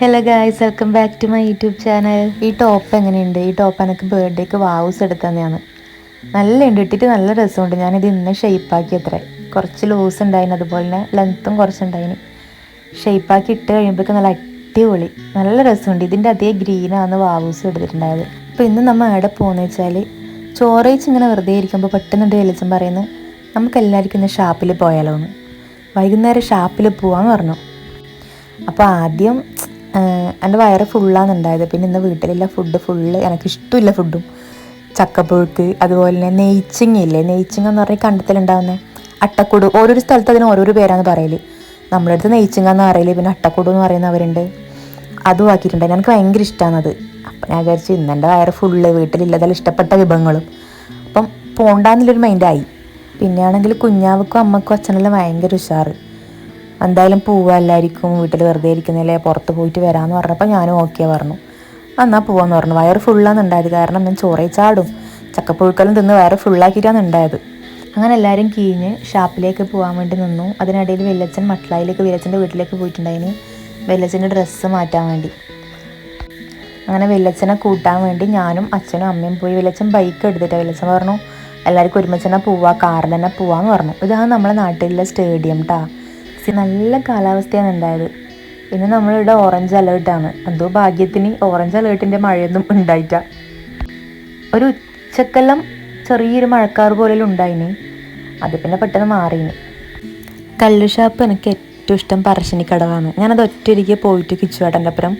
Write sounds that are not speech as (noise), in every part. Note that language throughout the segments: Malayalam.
Hello guys welcome back to my YouTube channel ഈ ടോപ്പ് എങ്ങനെയുണ്ട്? ഈ ടോപ്പ് എനിക്ക് ബർത്ത്ഡേക്ക് വാവൂസ് എടുത്തന്നെയാണ് നല്ല ഉണ്ട് ഇട്ടിട്ട് നല്ല രസമുണ്ട്. ഞാനിത് ഇന്ന് ഷെയ്പ്പാക്കി അത്ര കുറച്ച് ലൂസ് ഉണ്ടായിന് അതുപോലെ തന്നെ ലെങ്ത്തും കുറച്ചുണ്ടായിന്. ഷെയ്പ്പാക്കി ഇട്ട് കഴിയുമ്പോഴേക്കും നല്ല അടിപൊളി നല്ല രസമുണ്ട്. ഇതിന്റെ അതേ ഗ്രീനാണ് വാവൂസ് എടുത്തിട്ടുണ്ടായത് അപ്പോൾ ഇന്ന് നമ്മൾ എവിടെ പോകുന്നത് വെച്ചാൽ ചോറയിച്ച് ഇങ്ങനെ വെറുതെ ഇരിക്കുമ്പോൾ പെട്ടെന്ന് വെളിച്ചം പറയുന്നത് നമുക്കെല്ലാവർക്കും ഇന്ന് ഷാപ്പിൽ പോയാലോ എന്ന് വൈകുന്നേരം ഷാപ്പിൽ പോവാന്ന് പറഞ്ഞു. അപ്പോൾ ആദ്യം എന്റെ വയറ് ഫുള്ളാണ് ഉണ്ടായത് പിന്നെ ഇന്ന് വീട്ടിലുള്ള ഫുഡ് ഫുള്ള് എനിക്ക് ഇഷ്ടമില്ല ഫുഡും ചക്കപ്പുഴുക്ക് അതുപോലെ തന്നെ നെയ്ച്ചിങ് ഇല്ലേ? നെയ്ച്ചിങ് എന്ന് പറഞ്ഞാൽ കണ്ടത്തിലുണ്ടാവുന്ന അട്ടക്കുടു ഓരോരോ സ്ഥലത്ത് അതിന് ഓരോരോ പേരാന്ന് പറയൽ. നമ്മുടെ അടുത്ത് നെയ്ച്ചിങ് എന്ന് പറയൽ പിന്നെ അട്ടക്കുടു എന്ന് പറയുന്നവരുണ്ട് അതും ആക്കിയിട്ടുണ്ട്. എനിക്ക് ഭയങ്കര ഇഷ്ടമാണത് അപ്പം ഞാൻ വിചാരിച്ചു ഇന്ന് എന്റെ വയറ് ഫുള്ള് വീട്ടിലില്ലതെല്ലാം ഇഷ്ടപ്പെട്ട വിഭവങ്ങളും. അപ്പം പോണ്ടാന്നുള്ളൊരു മൈൻഡായി പിന്നെയാണെങ്കിൽ കുഞ്ഞാവക്കും അമ്മക്കും അച്ഛനെല്ലാം ഭയങ്കര ഉഷാറ്. എന്തായാലും പോവാല്ലായിരിക്കും വീട്ടിൽ വെറുതെ ഇരിക്കുന്നില്ലേ പുറത്ത് പോയിട്ട് വരാമെന്ന് പറഞ്ഞപ്പോൾ ഞാനും ഓക്കെ പറഞ്ഞു. എന്നാൽ പോവാന്ന് പറഞ്ഞു. വയറ് ഫുള്ളാന്നുണ്ടായത് കാരണം ഞാൻ ചോറേ ചാടും ചക്കപ്പുഴുക്കലും തിന്ന് വയറ് ഫുള്ളാക്കിയിട്ടാണ് ഉണ്ടായത് അങ്ങനെ എല്ലാവരും കീഞ്ഞ് ഷാപ്പിലേക്ക് പോകാൻ വേണ്ടി നിന്നു. അതിനിടയിൽ വെല്ലച്ചൻ മട്ടിലായിലേക്ക് വെല്ലച്ചന്റെ വീട്ടിലേക്ക് പോയിട്ടുണ്ടായിന്. വെല്ലച്ചന്റെ ഡ്രസ്സ് മാറ്റാൻ വേണ്ടി. അങ്ങനെ വെല്ലച്ചനെ കൂട്ടാൻ വേണ്ടി ഞാനും അച്ഛനും അമ്മയും പോയി. വെല്ലച്ചൻ ബൈക്ക് എടുത്തിട്ട്. വെല്ലച്ചൻ പറഞ്ഞു എല്ലാവർക്കും ഒരുമിച്ച് തന്നെ പോവാ കാറിൽ തന്നെ പോവാന്ന് പറഞ്ഞു. ഇതാണ് നമ്മളെ നാട്ടിലുള്ള സ്റ്റേഡിയം ട്ടാ. നല്ല കാലാവസ്ഥയാണ് ഉണ്ടായത്. ഇന്ന് നമ്മളിവിടെ ഓറഞ്ച് അലേർട്ടാണ് എന്തോ ഭാഗ്യത്തിന് ഓറഞ്ച് അലേർട്ടിന്റെ മഴയൊന്നും ഉണ്ടായിട്ട ഒരു ഉച്ചക്കെല്ലാം ചെറിയൊരു മഴക്കാർ പോലെ ഉണ്ടായിന്. അത് പിന്നെ പെട്ടെന്ന് മാറിയിന് കള്ളുഷാപ്പ് എനിക്ക് ഏറ്റവും ഇഷ്ടം പറശ്ശിനിക്കടവാണ്. ഞാനത് ഒറ്റയ്ക്ക് പോയിട്ട് കിച്ചുവേട്ടന്റെ അപ്പുറം.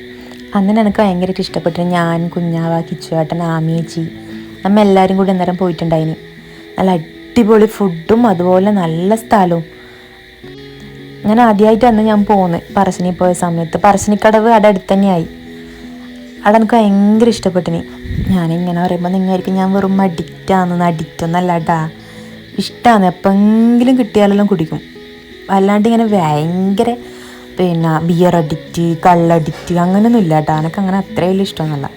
അന്ന് എനിക്ക് ഭയങ്കരമായിട്ട് ഇഷ്ടപ്പെട്ടു ഞാൻ കുഞ്ഞാവ കിച്ചുവേട്ടൻ ആമിയേച്ചി നമ്മ എല്ലാവരും കൂടി അന്നേരം പോയിട്ടുണ്ടായിന്. നല്ല അടിപൊളി ഫുഡും അതുപോലെ നല്ല സ്ഥലവും. അങ്ങനെ ആദ്യമായിട്ടാണ് ഞാൻ പോകുന്നത് പറശ്ശിനി പോയ സമയത്ത്. പറശ്ശിനിക്കടവ് അവിടെ അടുത്ത് തന്നെയായി അവിടെ എനിക്ക് ഭയങ്കര ഇഷ്ടപ്പെട്ടിനി ഞാനിങ്ങനെ പറയുമ്പോൾ നിങ്ങായിരിക്കും ഞാൻ വെറും അഡിക്റ്റാന്ന് അഡിക്റ്റൊന്നല്ല കേട്ടാ ഇഷ്ടമാണ് എപ്പെങ്കിലും കിട്ടിയാലെല്ലാം കുടിക്കും. അല്ലാണ്ട് ഇങ്ങനെ ഭയങ്കര പിന്നെ ബിയർ അഡിക്റ്റ് കള്ളഡിക്റ്റ് അങ്ങനെയൊന്നും ഇല്ല കേട്ടോ എനിക്ക് അങ്ങനെ അത്ര വലിയ ഇഷ്ടമൊന്നുമല്ല.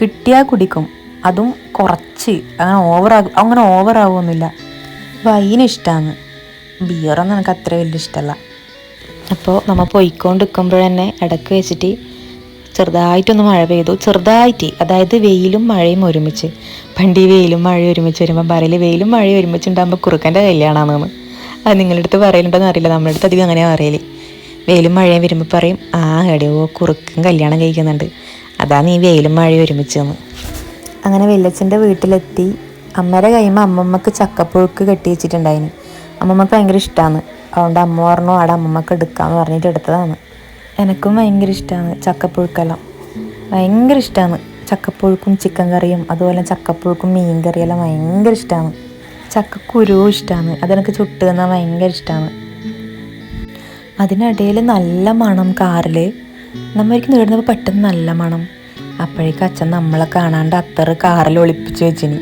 കിട്ടിയാൽ കുടിക്കും. അതും കുറച്ച്. അങ്ങനെ ഓവറാകും അങ്ങനെ ഓവർ വൈനിഷ്ടമാണ് ബിയറൊന്നും എനിക്ക് അത്ര വലിയ ഇഷ്ടമല്ല അപ്പോൾ നമ്മൾ പോയിക്കൊണ്ട് തന്നെ ഇടയ്ക്ക് വെച്ചിട്ട് ചെറുതായിട്ടൊന്ന് മഴ പെയ്തു. ചെറുതായിട്ട് അതായത് വെയിലും മഴയും ഒരുമിച്ച്. പണ്ട് ഈ വെയിലും മഴയും ഒരുമിച്ച് വരുമ്പോൾ പറയൽ വെയിലും മഴയും ഒരുമിച്ച് ഉണ്ടാകുമ്പോൾ കുറുക്കന്റെ കല്യാണമാണെന്ന് അത് നിങ്ങളുടെ അടുത്ത് പറയലുണ്ടോന്ന് അറിയില്ല. നമ്മുടെ അടുത്ത് അധികം അങ്ങനെയാണ് പറയൽ. വെയിലും മഴയും വരുമ്പോൾ പറയും ആ എടയോ കുറുക്കും കല്യാണം കഴിക്കുന്നുണ്ട്. അതാണ് ഈ വെയിലും മഴയും ഒരുമിച്ചെന്ന്. അങ്ങനെ വെല്ലച്ചന്റെ വീട്ടിലെത്തി. അമ്മരെ കൈമ അമ്മമ്മക്ക് ചക്കപ്പുഴുക്ക് കെട്ടി വെച്ചിട്ടുണ്ടായിന്. അമ്മമ്മക്ക് ഭയങ്കര ഇഷ്ടമാണ് അതുകൊണ്ട് അമ്മ പറഞ്ഞു അവിടെ അമ്മമ്മക്ക് എടുക്കാമെന്ന് പറഞ്ഞിട്ട് എടുത്തതാണ്. എനിക്കും ഭയങ്കര ഇഷ്ടമാണ് ചക്കപ്പുഴുക്കെല്ലാം. ഭയങ്കര ഇഷ്ടമാണ് ചക്കപ്പുഴുക്കും ചിക്കൻ കറിയും അതുപോലെ ചക്കപ്പുഴുക്കും മീൻ കറിയെല്ലാം ഭയങ്കര ഇഷ്ടമാണ് ചക്കക്കുരുവും ഇഷ്ടമാണ് അതെനിക്ക് ചുട്ട് തന്നാൽ ഭയങ്കര ഇഷ്ടമാണ് അതിനിടയിൽ നല്ല മണം കാറിൽ നമ്മൾക്ക് നേടുന്നപ്പോൾ പെട്ടെന്ന് നല്ല മണം. അപ്പോഴേക്കും അച്ഛൻ നമ്മളെ കാണാണ്ട് അത്തറ് കാറിൽ ഒളിപ്പിച്ച് വെച്ചിനി.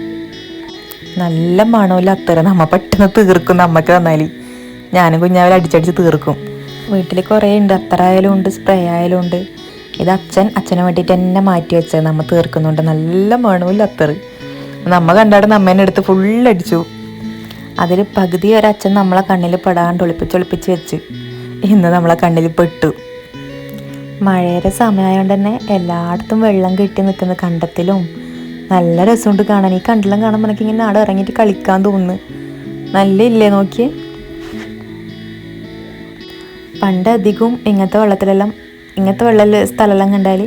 നല്ല മണമില്ല അത്തറ് നമ്മ പെട്ടെന്ന് തീർക്കും നമ്മക്ക് തന്നാൽ. ഞാനും കുഞ്ഞാവിൽ അടിച്ചടിച്ച് തീർക്കും. വീട്ടിൽ കുറേ ഉണ്ട് അത്തറ ആയാലും ഉണ്ട് സ്പ്രേ ആയാലും ഉണ്ട്. ഇത് അച്ഛൻ അച്ഛനെ വേണ്ടിയിട്ട് എന്നെ മാറ്റി വെച്ചത്. നമ്മ തീർക്കുന്നുണ്ട് നല്ല മണമില്ല അത്തറ് നമ്മ കണ്ടാട് നമ്മേനെ എടുത്ത് ഫുൾ അടിച്ചു. അതിൽ പകുതി അച്ഛൻ നമ്മളെ കണ്ണിൽ പെടാണ്ട് ഒളിപ്പിച്ച് വെച്ച്. ഇന്ന് നമ്മളെ കണ്ണിൽ പെട്ടു. മഴയുടെ സമയമായതുകൊണ്ട് തന്നെ എല്ലായിടത്തും വെള്ളം കെട്ടി നിൽക്കുന്ന കണ്ടത്തിലും നല്ല രസമുണ്ട് കാണാൻ. ഈ കണ്ടെല്ലാം കാണാൻ എനിക്ക് ഇങ്ങനെ നാട് ഇറങ്ങിയിട്ട് കളിക്കാൻ തോന്നുന്നു. നല്ല ഇല്ലേ നോക്കിയേ? പണ്ട് അധികവും ഇങ്ങനത്തെ വെള്ളത്തിലെല്ലാം ഇങ്ങനത്തെ വെള്ള സ്ഥലമെല്ലാം കണ്ടാൽ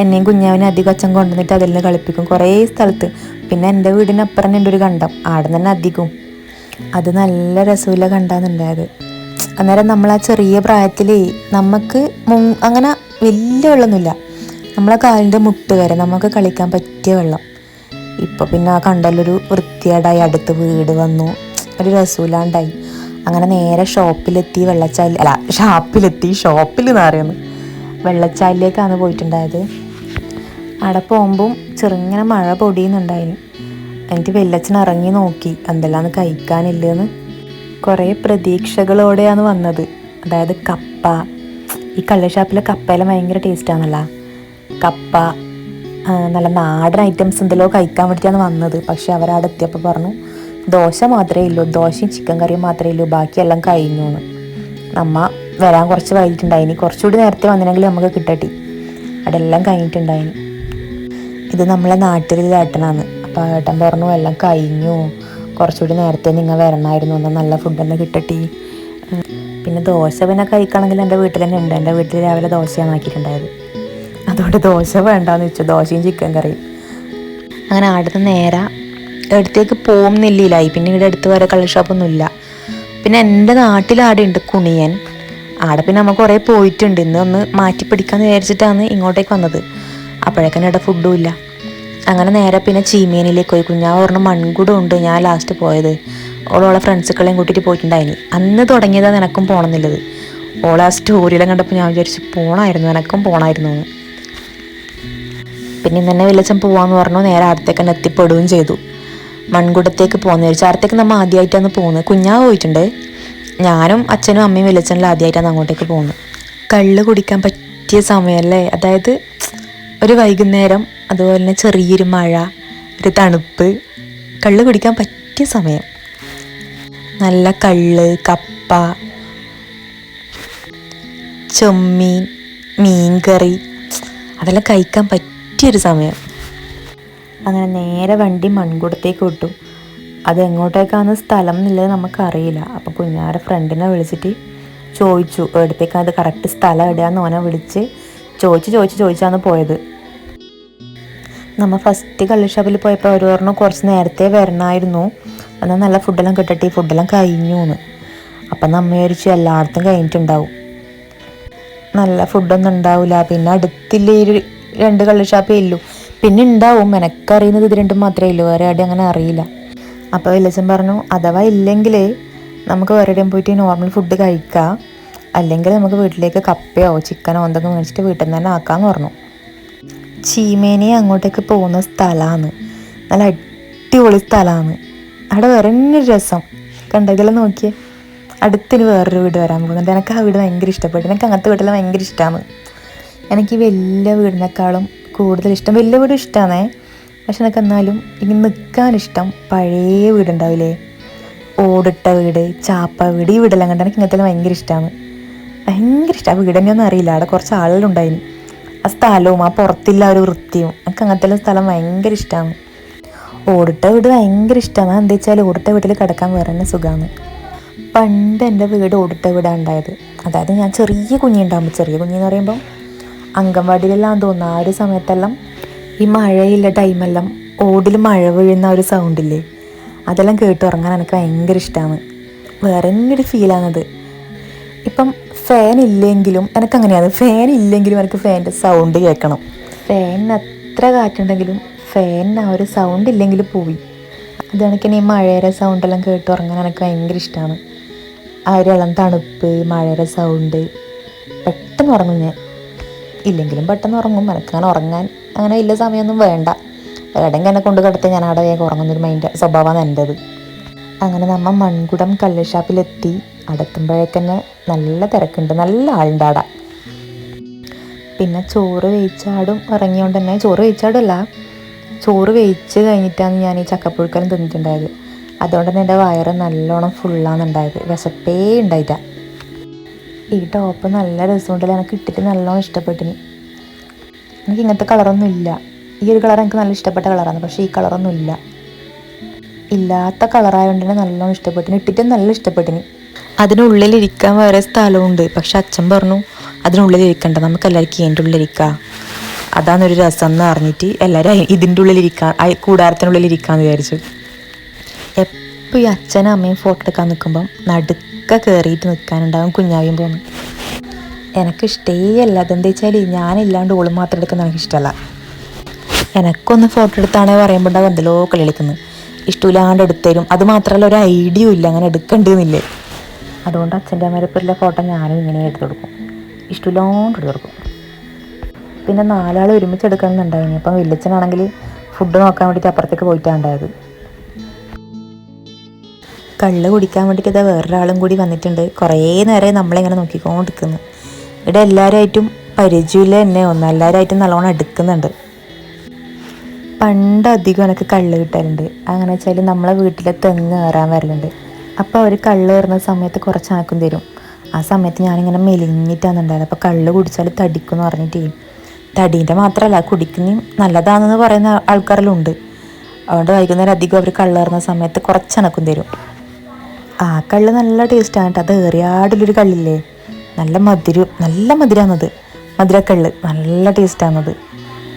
എന്നെയും കുഞ്ഞാവിനെ അധികം അച്ഛൻ കൊണ്ടുവന്നിട്ട് അതിൽ നിന്ന് കളിപ്പിക്കും കുറേ സ്ഥലത്ത്. പിന്നെ എന്റെ വീടിനപ്പുറം എന്റെ ഒരു കണ്ടം ആടെ തന്നെ അധികവും. അത് നല്ല രസമില്ല കണ്ടാന്നുണ്ടായത് അന്നേരം നമ്മൾ ആ ചെറിയ പ്രായത്തിൽ നമുക്ക് അങ്ങനെ വലിയ വെള്ളമൊന്നുമില്ല. നമ്മളെ കാലിന്റെ മുട്ട് വരെ നമുക്ക് കളിക്കാൻ പറ്റിയ വെള്ളം. ഇപ്പോൾ പിന്നെ ആ കണ്ടല്ലൊരു വൃത്തികേടായി അടുത്ത് വീട് വന്നു. ഒരു രസമില്ലാണ്ടായി അങ്ങനെ നേരെ ഷോപ്പിലെത്തി വെള്ളച്ചാലി അല്ല ഷാപ്പിലെത്തി ഷോപ്പിൽ നിന്നറിയുന്നു വെള്ളച്ചാലിലേക്കാണ് പോയിട്ടുണ്ടായത്. അവിടെ പോകുമ്പം ചെറുങ്ങനെ മഴ പൊടിയുന്നുണ്ടായിരുന്നു എനിക്ക് വെല്ലച്ചൻ ഇറങ്ങി നോക്കി എന്തെല്ലാന്ന് കഴിക്കാനില്ലെന്ന്. കുറേ പ്രതീക്ഷകളോടെയാണ് വന്നത്. അതായത് കപ്പ. ഈ കള്ളുഷാപ്പിലെ കപ്പയെല്ലാം ഭയങ്കര ടേസ്റ്റാണല്ലോ കപ്പ നല്ല നാടൻ ഐറ്റംസ് എന്തെല്ലോ കഴിക്കാൻ വേണ്ടിയിട്ടാണ് വന്നത്. പക്ഷേ അവരവിടെ എത്തിയപ്പോൾ പറഞ്ഞു ദോശ മാത്രമേ ഉള്ളൂ ദോശയും ചിക്കൻ കറിയും മാത്രമേ ഉള്ളൂ ബാക്കിയെല്ലാം കഴിഞ്ഞു എന്ന്. നമ്മ വരാൻ കുറച്ച് വൈകിട്ടുണ്ടായിനി കുറച്ചുകൂടി നേരത്തെ വന്നില്ലെങ്കിൽ നമുക്ക് കിട്ടട്ടി. അവിടെ എല്ലാം കഴിഞ്ഞിട്ടുണ്ടായിന്. ഇത് നമ്മളെ നാട്ടിലൊരു ഏട്ടനാണ്. അപ്പോൾ ഏട്ടൻ പറഞ്ഞു എല്ലാം കഴിഞ്ഞു. കുറച്ചുകൂടി നേരത്തെ നിങ്ങൾ വരണമായിരുന്നു. എന്നാൽ നല്ല ഫുഡ് തന്നെ കിട്ടട്ടി. പിന്നെ ദോശ പിന്നെ കഴിക്കണമെങ്കിൽ എന്റെ വീട്ടിൽ തന്നെ ഉണ്ട്. എന്റെ വീട്ടിൽ രാവിലെ ദോശയാണ് ആക്കിയിട്ടുണ്ടായത്. അതുകൊണ്ട് ദോശ വേണ്ടാന്ന് വെച്ചു. ദോശയും ചിക്കൻ കറിയും. അങ്ങനെ അവിടുന്ന് നേരെ. അടുത്തേക്ക് പോകുന്നില്ലായി പിന്നെ ഇവിടെ അടുത്ത് വരെ കള്ള് ഷോപ്പൊന്നുമില്ല പിന്നെ എന്റെ നാട്ടിൽ ആടെ ഉണ്ട് കുണിയൻ. ആടെ പിന്നെ നമ്മൾ കുറേ പോയിട്ടുണ്ട്. ഇന്ന് ഒന്ന് മാറ്റി പിടിക്കാന്ന് വിചാരിച്ചിട്ടാണ് ഇങ്ങോട്ടേക്ക് വന്നത്. അപ്പോഴേക്കും ഇവിടെ ഫുഡും ഇല്ല. അങ്ങനെ നേരെ പിന്നെ ചീമേനിലേക്ക് പോയി. കുഞ്ഞാ പറഞ്ഞ മൺകുടം ഉണ്ട്. ഞാൻ ലാസ്റ്റ് പോയത്. ഓളോളെ ഫ്രണ്ട്സുകളെയും കൂട്ടിയിട്ട് പോയിട്ടുണ്ടായിനി. അന്ന് തുടങ്ങിയതാണ് എനക്കും പോകണമെന്നുള്ളത് ഓളെ ആ സ്റ്റോറിയിലും കണ്ടപ്പോൾ ഞാൻ വിചാരിച്ചു പോണായിരുന്നു. എനക്കും പോണായിരുന്നു എന്ന്. പിന്നെ തന്നെ വെള്ളച്ചം പോവാന്ന് പറഞ്ഞു നേരെ അടുത്തേക്ക് തന്നെ എത്തിപ്പെടുകയും ചെയ്തു. മൺകുടത്തേക്ക് പോകുന്ന ചോദിച്ചു അടുത്തേക്ക് നമ്മൾ ആദ്യമായിട്ടാണ് പോകുന്നത് കുഞ്ഞാവ് പോയിട്ടുണ്ട്. ഞാനും അച്ഛനും അമ്മയും വെള്ളച്ചനിലും ആദ്യമായിട്ടാണ് അങ്ങോട്ടേക്ക് പോകുന്നത് കള്ള് കുടിക്കാൻ പറ്റിയ സമയമല്ലേ അതായത് ഒരു വൈകുന്നേരം അതുപോലെ തന്നെ ചെറിയൊരു മഴ ഒരു തണുപ്പ് കള്ള് കുടിക്കാൻ പറ്റിയ സമയം. നല്ല കള്ള് കപ്പ ചെമ്മീൻ മീൻകറി അതെല്ലാം കഴിക്കാൻ പറ്റിയൊരു സമയം. അങ്ങനെ നേരെ വണ്ടി മൺകുടത്തേക്ക് വിട്ടു. അത് എങ്ങോട്ടേക്കാണ് സ്ഥലം എന്നുള്ളത് നമുക്കറിയില്ല. അപ്പോൾ കുഞ്ഞാറെ ഫ്രണ്ടിനെ വിളിച്ചിട്ട് ചോദിച്ചു. എവിടത്തേക്കാണ് അത് കറക്റ്റ് സ്ഥലം എവിടെയാന്ന് ഓനെ വിളിച്ച് ചോദിച്ച് ചോദിച്ച് ചോദിച്ചാണ് പോയത്. നമ്മൾ ഫസ്റ്റ് കള്ളിഷാപ്പിൽ പോയപ്പോൾ അവർ പറഞ്ഞു കുറച്ച് നേരത്തെ വരണമായിരുന്നു എന്നാൽ നല്ല ഫുഡെല്ലാം കിട്ടട്ടെ. ഫുഡെല്ലാം കഴിഞ്ഞു എന്ന് അപ്പം നമ്മ വിചാരിച്ചു എല്ലായിടത്തും കഴിഞ്ഞിട്ടുണ്ടാവും. നല്ല ഫുഡൊന്നും ഉണ്ടാവില്ല പിന്നെ അടുത്തില്ല ഈ രണ്ട് കള്ളുഷാപ്പേ ഉള്ളൂ പിന്നെ ഉണ്ടാവും എനക്കറിയുന്നത് ഇത് രണ്ടും മാത്രമേ ഉള്ളൂ വേറെ ആടെ അങ്ങനെ അറിയില്ല. അപ്പോൾ വില്ലച്ചൻ പറഞ്ഞു അഥവാ ഇല്ലെങ്കിൽ നമുക്ക് വേറെ എവിടെയും പോയിട്ട് നോർമൽ ഫുഡ് കഴിക്കാം. അല്ലെങ്കിൽ നമുക്ക് വീട്ടിലേക്ക് കപ്പയോ ചിക്കനോ എന്തെങ്കിലും മേടിച്ചിട്ട് വീട്ടിൽ നിന്ന് തന്നെ ആക്കാമെന്ന് പറഞ്ഞു. ചീമേനി അങ്ങോട്ടേക്ക് പോകുന്ന സ്ഥലമാണ് നല്ല അടിപൊളി സ്ഥലമാണ് അവിടെ വേറെ തന്നെ രസം. കണ്ടതിലും നോക്കിയേ. അടുത്തിന് വേറൊരു വീട് വരാൻ പോകുന്നുണ്ട്. എനിക്ക് ആ വീട് ഭയങ്കര ഇഷ്ടപ്പെട്ടു. എനിക്ക് അങ്ങനത്തെ വീട്ടിൽ ഭയങ്കര ഇഷ്ടമാണ് എനിക്ക് വലിയ വീടിനേക്കാളും കൂടുതൽ ഇഷ്ടം. വലിയ വീട് ഇഷ്ടമാണേ പക്ഷെ എനിക്ക് എന്നാലും ഇനി നിൽക്കാൻ ഇഷ്ടം പഴയ വീടുണ്ടാവില്ലേ? ഓടിട്ട വീട് ചാപ്പ വീട് ഈ വീടെല്ലാം കണ്ടാൽ എനിക്ക് ഇങ്ങനത്തെ ഭയങ്കര ഇഷ്ടമാണ് ഭയങ്കര ഇഷ്ടം. ആ വീട് തന്നെയൊന്നും അറിയില്ല. അവിടെ കുറച്ച് ആളുകളുണ്ടായിരുന്നു. ആ സ്ഥലവും ആ പുറത്തില്ല ഒരു വൃത്തിയും എനിക്ക് അങ്ങനത്തെ സ്ഥലം ഭയങ്കര ഇഷ്ടമാണ് ഓടിട്ട വീട് ഭയങ്കര ഇഷ്ടമാണ് എന്താ വെച്ചാൽ ഓടിട്ട വീട്ടിൽ കിടക്കാൻ വേറെ തന്നെ സുഖമാണ് പണ്ട് എന്റെ വീട് ഓടിട്ട വീടാണ് ഉണ്ടായത്. അതായത് ഞാൻ ചെറിയ കുഞ്ഞുണ്ടാകുമ്പോൾ ചെറിയ കുഞ്ഞെന്ന് പറയുമ്പോൾ അംഗൻവാടിയിലെല്ലാം തോന്നുന്നു. ആ ഒരു സമയത്തെല്ലാം ഈ മഴയില്ല ടൈമെല്ലാം ഓടിൽ മഴ വീഴുന്ന ഒരു സൗണ്ടില്ലേ അതെല്ലാം കേട്ട് ഉറങ്ങാൻ എനിക്ക് ഭയങ്കര ഇഷ്ടമാണ് വേറെ തന്നെ ഒരു ഫീലാണത് ഇപ്പം ഫാൻ ഇല്ലെങ്കിലും എനിക്ക് അങ്ങനെയാണ്. ഫാൻ ഇല്ലെങ്കിലും എനിക്ക് ഫാനിന്റെ സൗണ്ട് കേൾക്കണം. ഫാനിന് എത്ര കാറ്റുണ്ടെങ്കിലും ഫാനിന് ആ ഒരു സൗണ്ട് ഇല്ലെങ്കിൽ പോയി. അത് കണക്കിന് ഈ മഴയുടെ സൗണ്ടെല്ലാം കേട്ട് ഉറങ്ങാൻ എനിക്ക് ഭയങ്കര ഇഷ്ടമാണ് ആ ഒരു ഇളം തണുപ്പ് മഴയുടെ സൗണ്ട് പെട്ടെന്ന് ഉറങ്ങും ഞാൻ. ഇല്ലെങ്കിലും പെട്ടെന്ന് ഉറങ്ങും. മനക്കാൻ ഉറങ്ങാൻ അങ്ങനെ വലിയ സമയമൊന്നും വേണ്ട. എവിടെയെങ്കിലും എന്നെ കൊണ്ട് കിടത്തി ഞാൻ അവിടെ വേഗം ഉറങ്ങുന്നൊരു മൈൻഡ് സ്വഭാവമാണ് എന്റെത് അങ്ങനെ നമ്മൾ മൺകുടം കള്ളുഷാപ്പിലെത്തി അടുത്തുമ്പോഴേക്കന്നെ നല്ല തിരക്കുണ്ട്. നല്ല ആളുണ്ട് അവിടെ. പിന്നെ ചോറ് വേയിച്ചാടും ഇറങ്ങിയോണ്ട് തന്നെ. ചോറ് വേയിച്ചാടല്ല ചോറ് വേയിച്ച് കഴിഞ്ഞിട്ടാണ് ഞാൻ ഈ ചക്കപ്പുഴുക്കലും തിന്നിട്ടുണ്ടായത്. അതുകൊണ്ട് തന്നെ എന്റെ വയറ് നല്ലോണം ഫുള്ളാണ് ഉണ്ടായത് വിശപ്പേ ഉണ്ടായിട്ട ഈ ടോപ്പ് നല്ല രസമുണ്ടല്ലോ? എനിക്ക് ഇട്ടിട്ട് നല്ലോണം ഇഷ്ടപ്പെട്ടിന്. എനിക്ക് ഇങ്ങനത്തെ കളറൊന്നും ഇല്ല. ഈ ഒരു കളർ എനിക്ക് നല്ല ഇഷ്ടപ്പെട്ട കളറാണ്. പക്ഷേ ഈ കളറൊന്നും ഇല്ല. ഇല്ലാത്ത കളറായതുകൊണ്ട് തന്നെ നല്ലോണം ഇഷ്ടപ്പെട്ടിന്. ഇട്ടിട്ട് നല്ല ഇഷ്ടപ്പെട്ടിന്. അതിനുള്ളിൽ ഇരിക്കാൻ വേറെ സ്ഥലമുണ്ട്. പക്ഷെ അച്ഛൻ പറഞ്ഞു അതിനുള്ളിൽ ഇരിക്കണ്ട. നമുക്ക് എല്ലാവർക്കും ഇതിന്റെ ഉള്ളിൽ ഇരിക്കാം. അതാണൊരു രസം എന്ന് അറിഞ്ഞിട്ട് എല്ലാവരും ഇതിന്റെ അയ്- കൂടാരത്തിനുള്ളിൽ ഇരിക്കാമെന്ന് വിചാരിച്ചു. എപ്പോൾ ഈ അച്ഛനും അമ്മയും ഫോട്ടോ എടുക്കാൻ നിൽക്കുമ്പം നടുക്ക കയറിയിട്ട് നിൽക്കാനുണ്ടാവും കുഞ്ഞാവിയും പോകുന്നു എനിക്ക് ഇഷ്ടേയല്ല അതെന്താ വെച്ചാൽ ഞാനില്ലാണ്ട് ഓൾ മാത്രം എടുക്കുന്ന എനിക്ക് ഇഷ്ടമല്ല എനക്കൊന്ന് ഫോട്ടോ എടുത്താണേ പറയുമ്പോൾ ഉണ്ടാവും എന്തെല്ലോ കളി കളിക്കുന്നത് ഇഷ്ടമില്ലാണ്ട് എടുത്തരും. അത് മാത്രമല്ല ഒരു ഐഡിയ ഇല്ല. അങ്ങനെ എടുക്കണ്ടെന്നില്ലേ. അതുകൊണ്ട് അച്ഛന്റെ അമ്മരപ്പുള്ള ഫോട്ടോ ഞാനും ഇങ്ങനെ എടുത്തു കൊടുക്കും. ഇഷ്ടമില്ലാണ്ട് എടുത്തു കൊടുക്കും. പിന്നെ നാലാൾ ഒരുമിച്ച് എടുക്കണമെന്നുണ്ടായിനി അപ്പം വില്ലച്ചനാണെങ്കിൽ ഫുഡ് നോക്കാൻ വേണ്ടിയിട്ട് അപ്പുറത്തേക്ക് പോയിട്ടാണ് ഉണ്ടായത്. കള്ള് കുടിക്കാൻ വേണ്ടിയിട്ട് ഇതാ വേറൊരാളും കൂടി വന്നിട്ടുണ്ട്. കുറേ നേരം നമ്മളിങ്ങനെ നോക്കിക്കൊണ്ടിരിക്കുന്നു. ഇവിടെ എല്ലാവരുമായിട്ടും പരിചയമില്ല തന്നെ ഒന്ന് എല്ലാവരുമായിട്ടും നല്ലോണം എടുക്കുന്നുണ്ട് പണ്ടധികം എനിക്ക് കള്ള് കിട്ടാറുണ്ട്. അങ്ങനെ വെച്ചാൽ നമ്മളെ വീട്ടിലെ തെങ്ങ് കയറാൻ വരലുണ്ട്. അപ്പോൾ അവർ കള്ള് കയറുന്ന സമയത്ത് കുറച്ച് ആക്കും തരും. ആ സമയത്ത് ഞാനിങ്ങനെ മെലിഞ്ഞിട്ടാണ് അപ്പോൾ കള്ള് കുടിച്ചാൽ തടിക്കുമെന്ന് പറഞ്ഞിട്ട് തടീന്റെ മാത്രമല്ല കുടിക്കുന്നതും നല്ലതാണെന്ന് പറയുന്ന ആൾക്കാരെല്ലാം ഉണ്ട്. അതുകൊണ്ട് വൈകുന്നേരം അധികം അവർ കള്ളേറുന്ന സമയത്ത് കുറച്ചണക്കും തരും. ആ കള്ള് നല്ല ടേസ്റ്റാണ് കേട്ടോ. അത് ഏറിയാടുള്ളൊരു കള്ളില്ലേ? നല്ല മധുരം നല്ല മധുരമാണത് മധുരക്കള്ള് നല്ല ടേസ്റ്റാണത്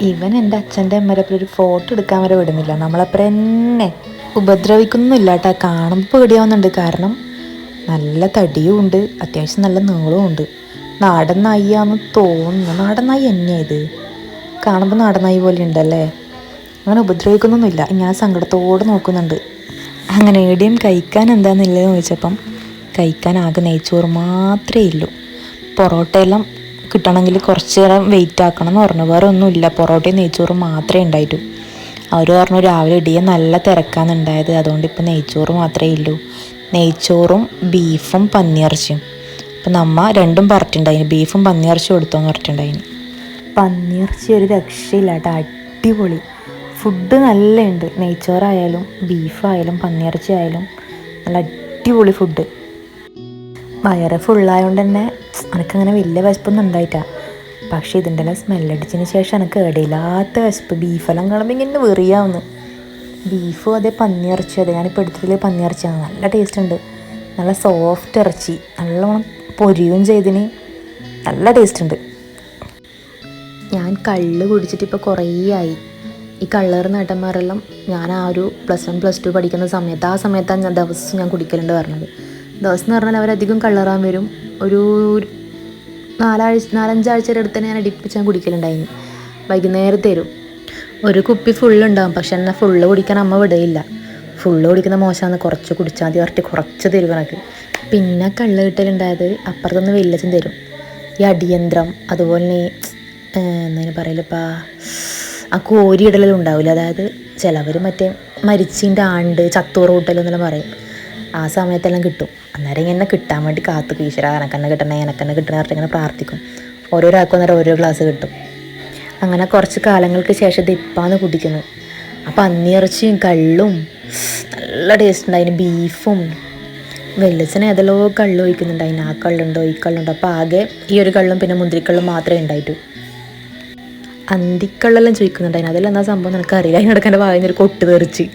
ഇവൻ എന്റെ അച്ഛന്റെ അമ്മരപ്പം ഒരു ഫോട്ടോ എടുക്കാൻ വരെ വിടുന്നില്ല. നമ്മളപ്പുറം എന്നെ ഉപദ്രവിക്കുന്നില്ല കേട്ടോ. കാണുമ്പോൾ പേടിയാവുന്നുണ്ട്. കാരണം നല്ല തടിയും ഉണ്ട് അത്യാവശ്യം നല്ല നീളവും ഉണ്ട്. നാടൻ നായിയാന്ന് തോന്നുന്നു. നാടൻ നായി തന്നെയാണ് ഇത്. കാണുമ്പോൾ നാടൻ നായി പോലെ ഉണ്ടല്ലേ? അങ്ങനെ ഉപദ്രവിക്കുന്നൊന്നുമില്ല ഞാൻ സങ്കടത്തോടെ നോക്കുന്നുണ്ട്. അങ്ങനെ എവിടെയും കഴിക്കാൻ എന്താണെന്നില്ലെന്ന് ചോദിച്ചപ്പം കഴിക്കാൻ ആകെ നെയ്ച്ചോറ് മാത്രമേ ഉള്ളൂ. പൊറോട്ടയെല്ലാം കിട്ടണമെങ്കിൽ കുറച്ച് നേരം വെയിറ്റ് ആക്കണം എന്ന് പറഞ്ഞു. വേറെ ഒന്നുമില്ല. പൊറോട്ടയും നെയ്ച്ചോറും മാത്രമേ ഉണ്ടായിട്ടു. അവർ പറഞ്ഞു രാവിലെ ഇടിയ നല്ല തിരക്കാന്നുണ്ടായത് അതുകൊണ്ട് ഇപ്പം നെയ്ച്ചോറ് മാത്രമേ ഉള്ളൂ. നെയ്ച്ചോറും ബീഫും പന്നിയിറച്ചിയും. അപ്പം നമ്മ രണ്ടും പറഞ്ഞിട്ടുണ്ടായിന്. ബീഫും പന്നിയിറച്ചിയും എടുത്തോന്ന് പറഞ്ഞിട്ടുണ്ടായിന്. പന്നിയിറച്ചി ഒരു രക്ഷയില്ല കേട്ടോ. അടിപൊളി. ഫുഡ് നല്ല ഉണ്ട് നെയ്ച്ചോറായാലും ബീഫായാലും പന്നിയിറച്ചി ആയാലും നല്ല അടിപൊളി ഫുഡ്. വയറ് ഫുള്ളായതുകൊണ്ട് തന്നെ എനിക്കങ്ങനെ വലിയ വിശപ്പൊന്നും ഉണ്ടായിട്ടാ പക്ഷേ ഇതിന്റെ എല്ലാം സ്മെല്ലടിച്ചതിന് ശേഷം എനിക്ക് ഇടയില്ലാത്ത വിശപ്പ്. ബീഫെല്ലാം കാണുമ്പോൾ ഇങ്ങനെ വെറിയാവുന്നു. ബീഫും അതേ പന്നിയിറച്ചി അതെ. ഞാനിപ്പോൾ എടുത്തിട്ടില്ല പന്നിയിറച്ചിയാണ് നല്ല ടേസ്റ്റ് ഉണ്ട് നല്ല സോഫ്റ്റ് ഇറച്ചി. നല്ലോണം പൊരിയും ചെയ്തിന് നല്ല ടേസ്റ്റ് ഉണ്ട് ഞാൻ കള്ള് കുടിച്ചിട്ട് ഇപ്പോൾ കുറേ ആയി ഈ കള്ളേറ് നേട്ടന്മാരെല്ലാം ഞാൻ ആ ഒരു പ്ലസ് വൺ പ്ലസ് ടു പഠിക്കുന്ന സമയത്ത് ആ സമയത്താണ് ഞാൻ ദിവസം ഞാൻ കുടിക്കലുണ്ട് പറഞ്ഞത്. ദിവസം എന്ന് പറഞ്ഞാൽ അവരധികം കള്ളറാൻ വരും. ഒരു നാലാഴ്ച നാലഞ്ചാഴ്ചയുടെ അടുത്ത് തന്നെ ഞാൻ അടിപ്പിച്ച് ഞാൻ കുടിക്കലുണ്ടായിരുന്നു. വൈകുന്നേരം തരും. ഒരു കുപ്പി ഫുള്ളുണ്ടാവും പക്ഷെ എന്നാൽ ഫുള്ള് കുടിക്കാൻ അമ്മ വിടയില്ല. ഫുള്ള് കുടിക്കുന്ന മോശമാണ്. കുറച്ച് കുടിച്ചാൽ മതി പറഞ്ഞിട്ട് കുറച്ച് തരും കണക്ക്. പിന്നെ കള്ള് കിട്ടലുണ്ടായത് അപ്പുറത്തുനിന്ന് വെല്ലച്ചും തരും. ഈ അടിയന്ത്രം അതുപോലെ തന്നെ എന്തിനു പറയലപ്പാ ആ കോരി ഇടലെല്ലാം ഉണ്ടാവില്ല. അതായത് ചിലവർ മറ്റേ മരിച്ചിന്റെ ആണ്ട് ചത്തോറ് കൂട്ടലെന്നെല്ലാം പറയും. ആ സമയത്തെല്ലാം കിട്ടും. അന്നേരം ഇങ്ങനെ കിട്ടാൻ വേണ്ടി കാത്തു ഈശ്വര എനക്കെന്നെ കിട്ടണേ എനക്കെന്നെ കിട്ടണേ പറഞ്ഞിട്ട് ഇങ്ങനെ പ്രാർത്ഥിക്കും. ഓരോരാൾക്കും അന്നേരം ഓരോ ഗ്ലാസ് കിട്ടും. അങ്ങനെ കുറച്ച് കാലങ്ങൾക്ക് ശേഷം ദിപ്പാന്ന് കുടിക്കുന്നു. അപ്പം അന്നിറച്ചിയും കള്ളും നല്ല ടേസ്റ്റ് ഉണ്ട്. ഉണ്ടായിന് ബീഫും വെള്ളച്ചന് ഏതെല്ലോ കള്ള് ഒഴിക്കുന്നുണ്ടായിന് ആ കള്ളുണ്ടോ ഈ കള്ളുണ്ടോ. അപ്പോൾ ആകെ ഈ ഒരു കള്ളും പിന്നെ മുന്തിരിക്കള്ളും മാത്രമേ ഉണ്ടായിട്ടു. അന്തിക്കള്ളെല്ലാം ചോദിക്കുന്നുണ്ടായി അതെല്ലാം എന്താ സംഭവം നിനക്ക് അറിയില്ല അതിനിടയ്ക്ക് എന്റെ വായിൽ ഒരു കൊട്ട് തെറിച്ച്.